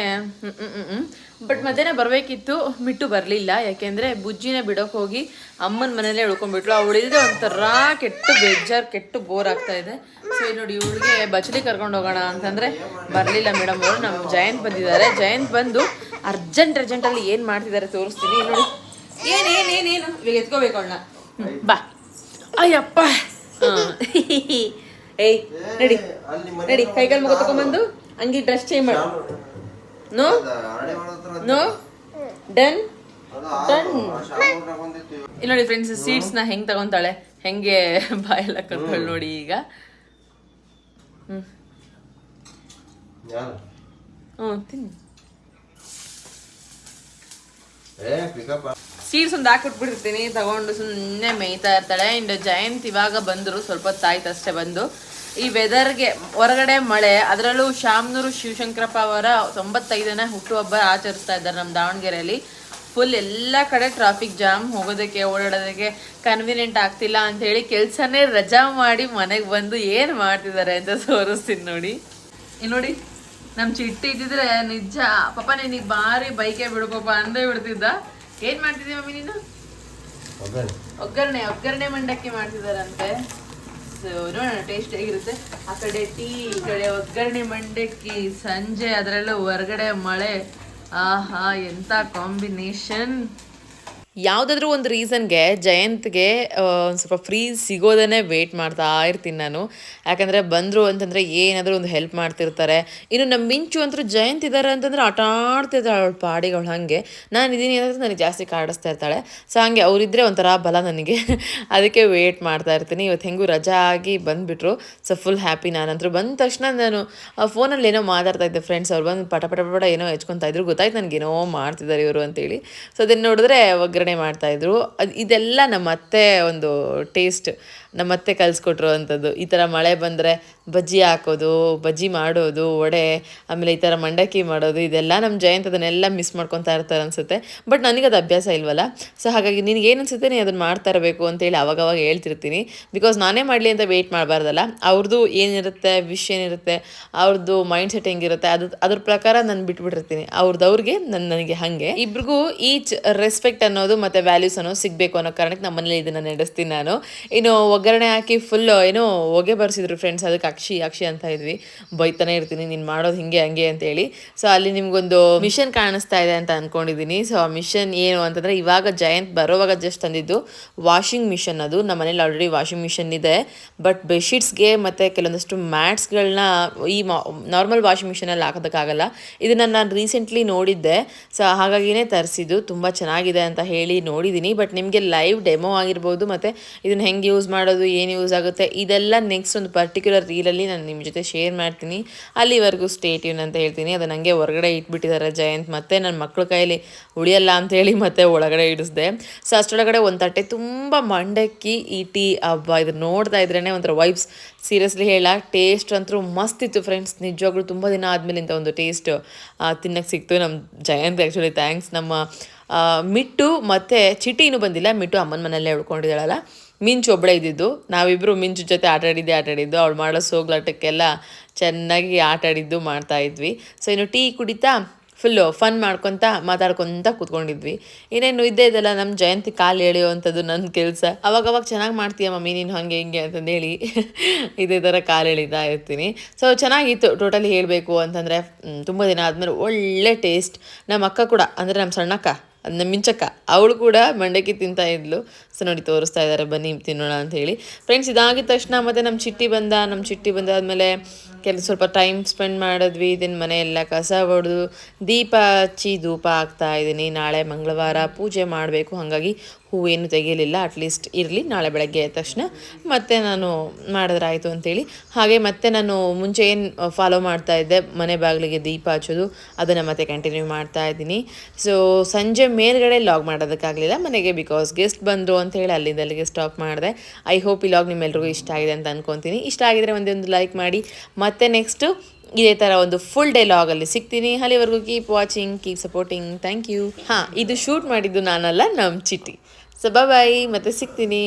ಬಟ್ ಮಧ್ಯಾಹ್ನ ಬರಬೇಕಿತ್ತು ಬಿಟ್ಟು ಬರಲಿಲ್ಲ. ಯಾಕೆಂದರೆ ಬುಜ್ಜಿನ ಬಿಡೋಕೆ ಹೋಗಿ ಅಮ್ಮನ ಮನೇಲೇ ಉಳ್ಕೊಂಡ್ಬಿಟ್ಲು. ಅವಳಿಲ್ಲದೆ ಒಂಥರ ಕೆಟ್ಟು ಬೇಜಾರು ಕೆಟ್ಟು ಬೋರ್ ಆಗ್ತಾ ಇದೆ. ಸೊ ನೋಡಿ ಇವಳಿಗೆ ಬಚಲಿ ಕರ್ಕೊಂಡು ಹೋಗೋಣ ಅಂತಂದರೆ ಬರಲಿಲ್ಲ ಮೇಡಮ್ ಅವರು. ನಮ್ಮ ಜಯಂತ್ ಬಂದಿದ್ದಾರೆ. ಜಯಂತ್ ಬಂದು ಅರ್ಜೆಂಟ್ ಅರ್ಜೆಂಟಲ್ಲಿ ಏನು ಮಾಡ್ತಿದ್ದಾರೆ ತೋರಿಸ್ತೀನಿ. ನೋಡಿ. ಏನು ಏನು ಏನು ಏನು? ಇವಾಗ ಎತ್ಕೋಬೇಕು ಅವಳನ್ನ. ಬಾ. ಅಯ್ಯಪ್ಪ. ಹಾಂ ಏಯ್ ನಡಿ. ನಡಿ. ಕೈಕಾಲು ಮುಗ ತಗೊಂಬಂದು ಹಂಗೆ ಡ್ರೆಸ್ ಚೇಂಜ್ ಮಾಡು. ನೋ ನೋ ಡನ್ ಡನ್ ಇಲ್ಲಿ ನೋಡಿ ಫ್ರೆಂಡ್ಸ್ ಸೀಡ್ಸ್ನ ಹೆಂಗ್ ತಗೊಂತಾಳೆ? ಹೆಂಗೆ ಬಾಯೆಲ್ಲ ಕರ್ತಾಳೆ ನೋಡಿ ಈಗ. ಸೀಟ್ಸ್ ಹ್ಞೂ ತಿನ್ನಿ. ಸೀಡ್ಸ್ ಒಂದು ಹಾಕ್ಬಿಟ್ಬಿಟ್ಟಿರ್ತೀನಿ. ತಗೊಂಡು ಸುಮ್ಮನೆ ಮೇಯ್ತಾ ಇರ್ತಾಳೆ. ಇಂಡ್ ಜಯಂತ್ ಇವಾಗ ಬಂದರು. ಸ್ವಲ್ಪ ಹೊತ್ತಾಯ್ತು ಅಷ್ಟೇ ಬಂದು. ಈ ವೆದರ್ಗೆ ಹೊರಗಡೆ ಮಳೆ ಅದರಲ್ಲೂ ಶಾಮನೂರು ಶಿವಶಂಕರಪ್ಪ ಅವರ ತೊಂಬತ್ತೈದನೇ ಹುಟ್ಟುಹಬ್ಬ ಆಚರಿಸ್ತಾ ಇದ್ದಾರೆ ನಮ್ಮ ದಾವಣಗೆರೆಯಲ್ಲಿ. ಫುಲ್ ಎಲ್ಲ ಕಡೆ ಟ್ರಾಫಿಕ್ ಜಾಮ್ ಹೋಗೋದಕ್ಕೆ ಓಡಾಡೋದಕ್ಕೆ ಕನ್ವೀನಿಯೆಂಟ್ ಆಗ್ತಿಲ್ಲ ಅಂತ ಹೇಳಿ ಕೆಲಸನೇ ರಜಾ ಮಾಡಿ ಮನೆಗೆ ಬಂದು ಏನು ಮಾಡ್ತಿದ್ದಾರೆ ಅಂತ ತೋರಿಸ್ತೀನಿ ನೋಡಿ. ಇಲ್ಲಿ ನೋಡಿ ನಮ್ಮ ಚಿಟ್ಟಿ ಇದ್ದಿದ್ರೆ ನಿಜ ಪಾಪ ನಿನಗೆ ಭಾರಿ ಬೈಕೆ ಬಿಡು ಪಾಪ ಅಂದೇ ಬಿಡ್ತಿದ್ದ. ಏನು ಮಾಡ್ತಿದ್ದೀವಿ ಮಮ್ಮಿ ನೀನು? ಒಗ್ಗರಣೆ. ಒಗ್ಗರಣೆ ಮಂಡಕ್ಕಿ ಮಾಡ್ತಿದಾರಂತೆ ಸೊ ನೋಡೋಣ ಟೇಸ್ಟ್ ಹೇಗಿರುತ್ತೆ? ಆ ಕಡೆ ಟೀ, ಈ ಕಡೆ ಒಗ್ಗರಣೆ, ಮಂಡಕ್ಕಿ, ಸಂಜೆ, ಅದರಲ್ಲೂ ಹೊರಗಡೆ ಮಳೆ. ಆಹಾ ಎಂಥ ಕಾಂಬಿನೇಷನ್ ಯಾವುದಾದ್ರೂ ಒಂದು ರೀಸನ್ಗೆ ಜಯಂತ್ಗೆ ಒಂದು ಸ್ವಲ್ಪ ಫ್ರೀ ಸಿಗೋದನ್ನೇ ವೆಯ್ಟ್ ಮಾಡ್ತಾ ಇರ್ತೀನಿ ನಾನು. ಯಾಕಂದರೆ ಬಂದರು ಅಂತಂದರೆ ಏನಾದರೂ ಒಂದು ಹೆಲ್ಪ್ ಮಾಡ್ತಿರ್ತಾರೆ. ಇನ್ನು ನಮ್ಮ ಮಿಂಚು ಅಂತೂ ಜಯಂತ್ ಇದ್ದಾರೆ ಅಂತಂದ್ರೆ ಆಟ ಆಡ್ತಿದ್ದಾಳೆ ಅವಳು ಪಾಡಿಗಳು ಹಾಗೆ. ನಾನು ಇದೀನಿ ಅಂತಂದ್ರೆ ನನಗೆ ಜಾಸ್ತಿ ಕಾಡಿಸ್ತಾ ಇರ್ತಾಳೆ. ಸೊ ಹಾಗೆ ಅವರಿದ್ದರೆ ಒಂಥರ ಬಲ ನನಗೆ. ಅದಕ್ಕೆ ವೇಟ್ ಮಾಡ್ತಾ ಇರ್ತೀನಿ. ಇವತ್ತು ಹೆಂಗೂ ರಜಾ ಆಗಿ ಬಂದುಬಿಟ್ರು. ಸೊ ಫುಲ್ ಹ್ಯಾಪಿ ನಾನಂತರೂ. ಬಂದ ತಕ್ಷಣ ನಾನು ಫೋನಲ್ಲಿ ಏನೋ ಮಾತಾಡ್ತಾ ಇದ್ದೆ ಫ್ರೆಂಡ್ಸ್ ಅವ್ರು. ಬಂದು ಪಟ ಪಟ ಪಟ ಏನೋ ಹೆಚ್ಕೊತಾ ಇದ್ರು. ಗೊತ್ತಾಯ್ತು ನನಗೇನೋ ಮಾಡ್ತಿದ್ದಾರೆ ಇವರು ಅಂತೇಳಿ. ಸೊ ಅದನ್ನು ನೋಡಿದ್ರೆ ಒಗ್ಗರಣೆ ಮಾಡ್ತಾಯಿದ್ರು ಅದು ಇದೆಲ್ಲ ನಮ್ಮ ಅತ್ತೆ ಒಂದು ಟೇಸ್ಟ್ ನಮ್ಮ ಅತ್ತೆ ಕಲಿಸ್ಕೊಟ್ರು ಅಂಥದ್ದು ಈ ಥರ ಮಳೆ ಬಂದರೆ ಬಜ್ಜಿ ಹಾಕೋದು, ಬಜ್ಜಿ ಮಾಡೋದು, ವಡೆ, ಆಮೇಲೆ ಈ ಥರ ಮಂಡಕ್ಕಿ ಮಾಡೋದು, ಇದೆಲ್ಲ ನಮ್ಮ ಜಯಂತ್ ಅದನ್ನೆಲ್ಲ ಮಿಸ್ ಮಾಡ್ಕೊತಾ ಇರ್ತಾರೆ ಅನಿಸುತ್ತೆ. ಬಟ್ ನನಗೆ ಅದು ಅಭ್ಯಾಸ ಇಲ್ವಲ್ಲ? ಸೊ ಹಾಗಾಗಿ ನಿನಗೆ ಏನು ಅನಿಸುತ್ತೆ ನೀನು ಅದನ್ನು ಮಾಡ್ತಾ ಇರಬೇಕು ಅಂತೇಳಿ ಅವಾಗವಾಗ ಹೇಳ್ತಿರ್ತೀನಿ. ಬಿಕಾಸ್ ನಾನೇ ಮಾಡಲಿ ಅಂತ ವೆಯ್ಟ್ ಮಾಡಬಾರ್ದಲ್ಲ. ಅವ್ರದ್ದು ಏನಿರುತ್ತೆ ವಿಷ್ ಏನಿರುತ್ತೆ ಅವ್ರದ್ದು ಮೈಂಡ್ ಸೆಟ್ ಹೆಂಗಿರುತ್ತೆ, ಅದು, ಅದ್ರ ಪ್ರಕಾರ ನಾನು ಬಿಟ್ಬಿಟ್ಟಿರ್ತೀನಿ. ಅವ್ರದ್ದು ಅವ್ರಿಗೆ ನನ್ನ ನನಗೆ ಹಾಗೆ. ಇಬ್ರಿಗೂ ಈಚ್ ರೆಸ್ಪೆಕ್ಟ್ ಅನ್ನೋದು ಮತ್ತು ವ್ಯಾಲ್ಯೂಸ್ ಅನ್ನೋದು ಸಿಗಬೇಕು ಅನ್ನೋ ಕಾರಣಕ್ಕೆ ನಮ್ಮ ಮನೇಲಿ ಇದನ್ನು ನಡೆಸ್ತೀನಿ ನಾನು. ಇನ್ನು ಒಗ್ಗರಣೆ ಒಗ್ಗರಣೆ ಹಾಕಿ ಫುಲ್ ಏನೋ ಹೊಗೆ ಬರ್ಸಿದ್ರು ಫ್ರೆಂಡ್ಸ್ ಅದಕ್ಕೆ ಅಕ್ಷಿ ಅಕ್ಷಿ ಅಂತ ಇದ್ವಿ. ಬೈತಾನೆ ಇರ್ತೀನಿ, ನೀನು ಮಾಡೋದು ಹಿಂಗೆ, ಹಂಗೆ ಅಂತೇಳಿ ಸೊ ಅಲ್ಲಿ ನಿಮ್ಗೊಂದು ಮಿಷನ್ ಕಾಣಿಸ್ತಾ ಇದೆ ಅಂತ ಅಂದ್ಕೊಂಡಿದ್ದೀನಿ ಸೊ ಆ ಮಿಷನ್ ಏನು ಅಂತಂದ್ರೆ, ಇವಾಗ ಜಯಂತ್ ಬರೋವಾಗ ಜಸ್ಟ್ ತಂದಿದ್ದು ವಾಷಿಂಗ್ ಮಿಷನ್ ಅದು. ನಮ್ಮ ಮನೇಲಿ ಆಲ್ರೆಡಿ ವಾಷಿಂಗ್ ಮಿಷನ್ ಇದೆ. ಬಟ್ ಬೆಡ್ಶೀಟ್ಸ್ಗೆ ಮತ್ತು ಕೆಲವೊಂದಷ್ಟು ಮ್ಯಾಟ್ಸ್ಗಳನ್ನ ಈ ನಾರ್ಮಲ್ ವಾಷಿಂಗ್ ಮಿಷನಲ್ಲಿ ಹಾಕೋದಕ್ಕಾಗಲ್ಲ. ಇದನ್ನು ನಾನು ರೀಸೆಂಟ್ಲಿ ನೋಡಿದ್ದೆ. ಸೊ ಹಾಗಾಗಿನೇ ತರಿಸಿದ್ದು. ತುಂಬ ಚೆನ್ನಾಗಿದೆ ಅಂತ ಹೇಳಿ ನೋಡಿದ್ದೀನಿ ಬಟ್ ನಿಮಗೆ ಲೈವ್ ಡೆಮೋ ಆಗಿರ್ಬೋದು, ಮತ್ತು ಇದನ್ನು ಹೆಂಗೆ ಯೂಸ್ ಮಾಡೋದು ಏನು ಯೂಸ್ ಆಗುತ್ತೆ, ಇದೆಲ್ಲ ನೆಕ್ಸ್ಟ್ ಒಂದು ಪರ್ಟಿಕ್ಯುಲರ್ ರೀಲಲ್ಲಿ ನಾನು ನಿಮ್ಮ ಜೊತೆ ಶೇರ್ ಮಾಡ್ತೀನಿ. ಅಲ್ಲಿವರೆಗೂ ಸ್ಟೇಟ್ ಯೂನ್ ಅಂತ ಹೇಳ್ತೀನಿ. ಅದು ನನಗೆ ಹೊರಗಡೆ ಇಟ್ಬಿಟ್ಟಿದ್ದಾರೆ ಜಯಂತ್ ಮತ್ತು ನನ್ನ ಮಕ್ಕಳ ಕೈಯಲ್ಲಿ ಉಳಿಯಲ್ಲ ಅಂತ ಹೇಳಿ ಮತ್ತೆ ಒಳಗಡೆ ಇಡಿಸ್ದೆ. ಸೊ ಅಷ್ಟೊಳಗಡೆ ಒಂದು ತಟ್ಟೆ ತುಂಬ ಮಂಡಕ್ಕಿ ಈಟಿ ಹಬ್ಬ ಇದು ನೋಡ್ತಾ ಇದ್ರೇ ಒಂಥರ ವೈಬ್ಸ್ ಸೀರಿಯಸ್ಲಿ ಹೇಳ ಟೇಸ್ಟ್ ಅಂತೂ ಮಸ್ತ್ ಇತ್ತು ಫ್ರೆಂಡ್ಸ್ ನಿಜವಾಗ್ಲೂ ತುಂಬ ದಿನ ಆದಮೇಲೆ ಇಂಥ ಒಂದು ಟೇಸ್ಟ್ ತಿನ್ನಕ್ಕೆ ಸಿಕ್ತು. ನಮ್ಮ ಜಯಂತ್ ಆ್ಯಕ್ಚುಲಿ ಥ್ಯಾಂಕ್ಸ್ ನಮ್ಮ ಮಿಟ್ಟು ಮತ್ತು ಚಿಟಿ ಇನ್ನೂ ಬಂದಿಲ್ಲ. ಮಿಟ್ಟು ಅಮ್ಮನ ಮನೆಯಲ್ಲೇ ಉಳ್ಕೊಂಡಿದ್ದಾಳಲ್ಲ. ಮಿಂಚು ಒಬ್ಬಳೇ ಇದ್ದಿದ್ದು. ನಾವಿಬ್ಬರು ಮಿಂಚು ಜೊತೆ ಆಟ ಆಡಿದ್ದೆ ಆಟ ಆಡಿದ್ದು ಅವಳು ಮಾಡೋ ಸೋಗ್ಲಾಟಕ್ಕೆಲ್ಲ ಚೆನ್ನಾಗಿ ಆಟ ಆಡಿದ್ದು ಮಾಡ್ತಾ ಇದ್ವಿ. ಸೊ ಇನ್ನು ಟೀ ಕುಡಿತಾ ಫುಲ್ಲು ಫನ್ ಮಾಡ್ಕೊತ ಮಾತಾಡ್ಕೊತ ಕೂತ್ಕೊಂಡಿದ್ವಿ. ಇನ್ನೇನು ಇದ್ದೇ ಇದೆಲ್ಲ ನಮ್ಮ ಜಯಂತಿ ಕಾಲು ಎಳೆಯುವಂಥದ್ದು ನನ್ನ ಕೆಲಸ. ಅವಾಗ ಅವಾಗ ಚೆನ್ನಾಗಿ ಮಾಡ್ತೀಯ ಮಮ್ಮಿ? ನೀನು ಹಾಗೆ ಹಿಂಗೆ ಅಂತಂದೇಳಿ ಇದೇ ಥರ ಕಾಲು ಎಳಿತಾ ಇರ್ತೀನಿ. ಸೊ ಚೆನ್ನಾಗಿತ್ತು ಟೋಟಲಿ ಹೇಳಬೇಕು ಅಂತಂದರೆ ತುಂಬ ದಿನ ಆದಮೇಲೆ ಒಳ್ಳೆ ಟೇಸ್ಟ್. ನಮ್ಮ ಅಕ್ಕ ಕೂಡ, ಅಂದರೆ ನಮ್ಮ ಸಣ್ಣಕ್ಕ ಅದನ್ನ ಮಿಂಚಕ್ಕ. ಅವಳು ಕೂಡ ಮಂಡಕ್ಕಿ ತಿಂತಾ ಇದ್ಲು. ಸೊ ನೋಡಿ, ತೋರಿಸ್ತಾ ಇದ್ದಾರೆ ಬನ್ನಿ, ತಿನ್ನೋಣ ಅಂತ ಹೇಳಿ. ಫ್ರೆಂಡ್ಸ್ ಇದಾಗಿದ ತಕ್ಷಣ ಮತ್ತೆ ನಮ್ಮ ಚಿಟ್ಟಿ ಬಂದ ನಮ್ಮ ಚಿಟ್ಟಿ ಬಂದಾದ್ಮೇಲೆ ಕೆಲ, ಸ್ವಲ್ಪ ಟೈಮ್ ಸ್ಪೆಂಡ್ ಮಾಡಿದ್ವಿ. ಇದನ್ನು ಮನೆಯೆಲ್ಲ ಕಸ ಹೊಡೆದು ದೀಪ ಹಚ್ಚಿ ಧೂಪ ಹಾಕ್ತಾ ಇದ್ದೀನಿ. ನಾಳೆ ಮಂಗಳವಾರ ಪೂಜೆ ಮಾಡಬೇಕು. ಹಾಗಾಗಿ ಹೂವೇನು ತೆಗೆಯಲಿಲ್ಲ ಅಟ್ಲೀಸ್ಟ್ ಇರಲಿ, ನಾಳೆ ಬೆಳಗ್ಗೆ ಎದ್ದ ತಕ್ಷಣ. ಮತ್ತೆ ನಾನು ಮಾಡಿದ್ರಾಯಿತು ಅಂತೇಳಿ. ಹಾಗೆ ಮತ್ತೆ ನಾನು ಮುಂಚೆ ಏನು ಫಾಲೋ ಮಾಡ್ತಾ ಇದ್ದೆ, ಮನೆ ಬಾಗಿಲಿಗೆ ದೀಪ ಹಚ್ಚೋದು, ಅದನ್ನು ಮತ್ತೆ ಕಂಟಿನ್ಯೂ ಮಾಡ್ತಾ ಇದ್ದೀನಿ. ಸೊ ಸಂಜೆ ಮೇಲ್ಗಡೆ ಲಾಗ್ ಮಾಡೋದಕ್ಕಾಗಲಿಲ್ಲ, ಮನೆಗೆ ಬಿಕಾಸ್ ಗೆಸ್ಟ್ ಬಂದರು ಅಂತ ಹೇಳಿ ಅಲ್ಲಿಂದ ಅಲ್ಲಿಗೆ ಸ್ಟಾಪ್ ಮಾಡಿದೆ. ಐ ಹೋಪ್ ಈ ಲಾಗ್ ನಿಮ್ಮೆಲ್ರಿಗೂ ಇಷ್ಟ ಆಗಿದೆ ಅಂತ ಅನ್ಕೊತೀನಿ. ಇಷ್ಟ ಆಗಿದ್ರೆ ಒಂದೇ ಒಂದು ಲೈಕ್ ಮಾಡಿ. ಮತ್ತೆ ನೆಕ್ಸ್ಟು ಇದೇ ಥರ ಒಂದು ಫುಲ್ ಡೇ ಲಾಗಲ್ಲಿ ಸಿಗ್ತೀನಿ. ಅಲ್ಲಿವರೆಗೂ keep watching keep supporting thank you ಹಾಂ, ಇದು ಶೂಟ್ ಮಾಡಿದ್ದು ನಾನಲ್ಲ ನಮ್ಮ ಚಿಟಿ ಸೊ ಬಾಯ್ ಮತ್ತೆ ಸಿಗ್ತೀನಿ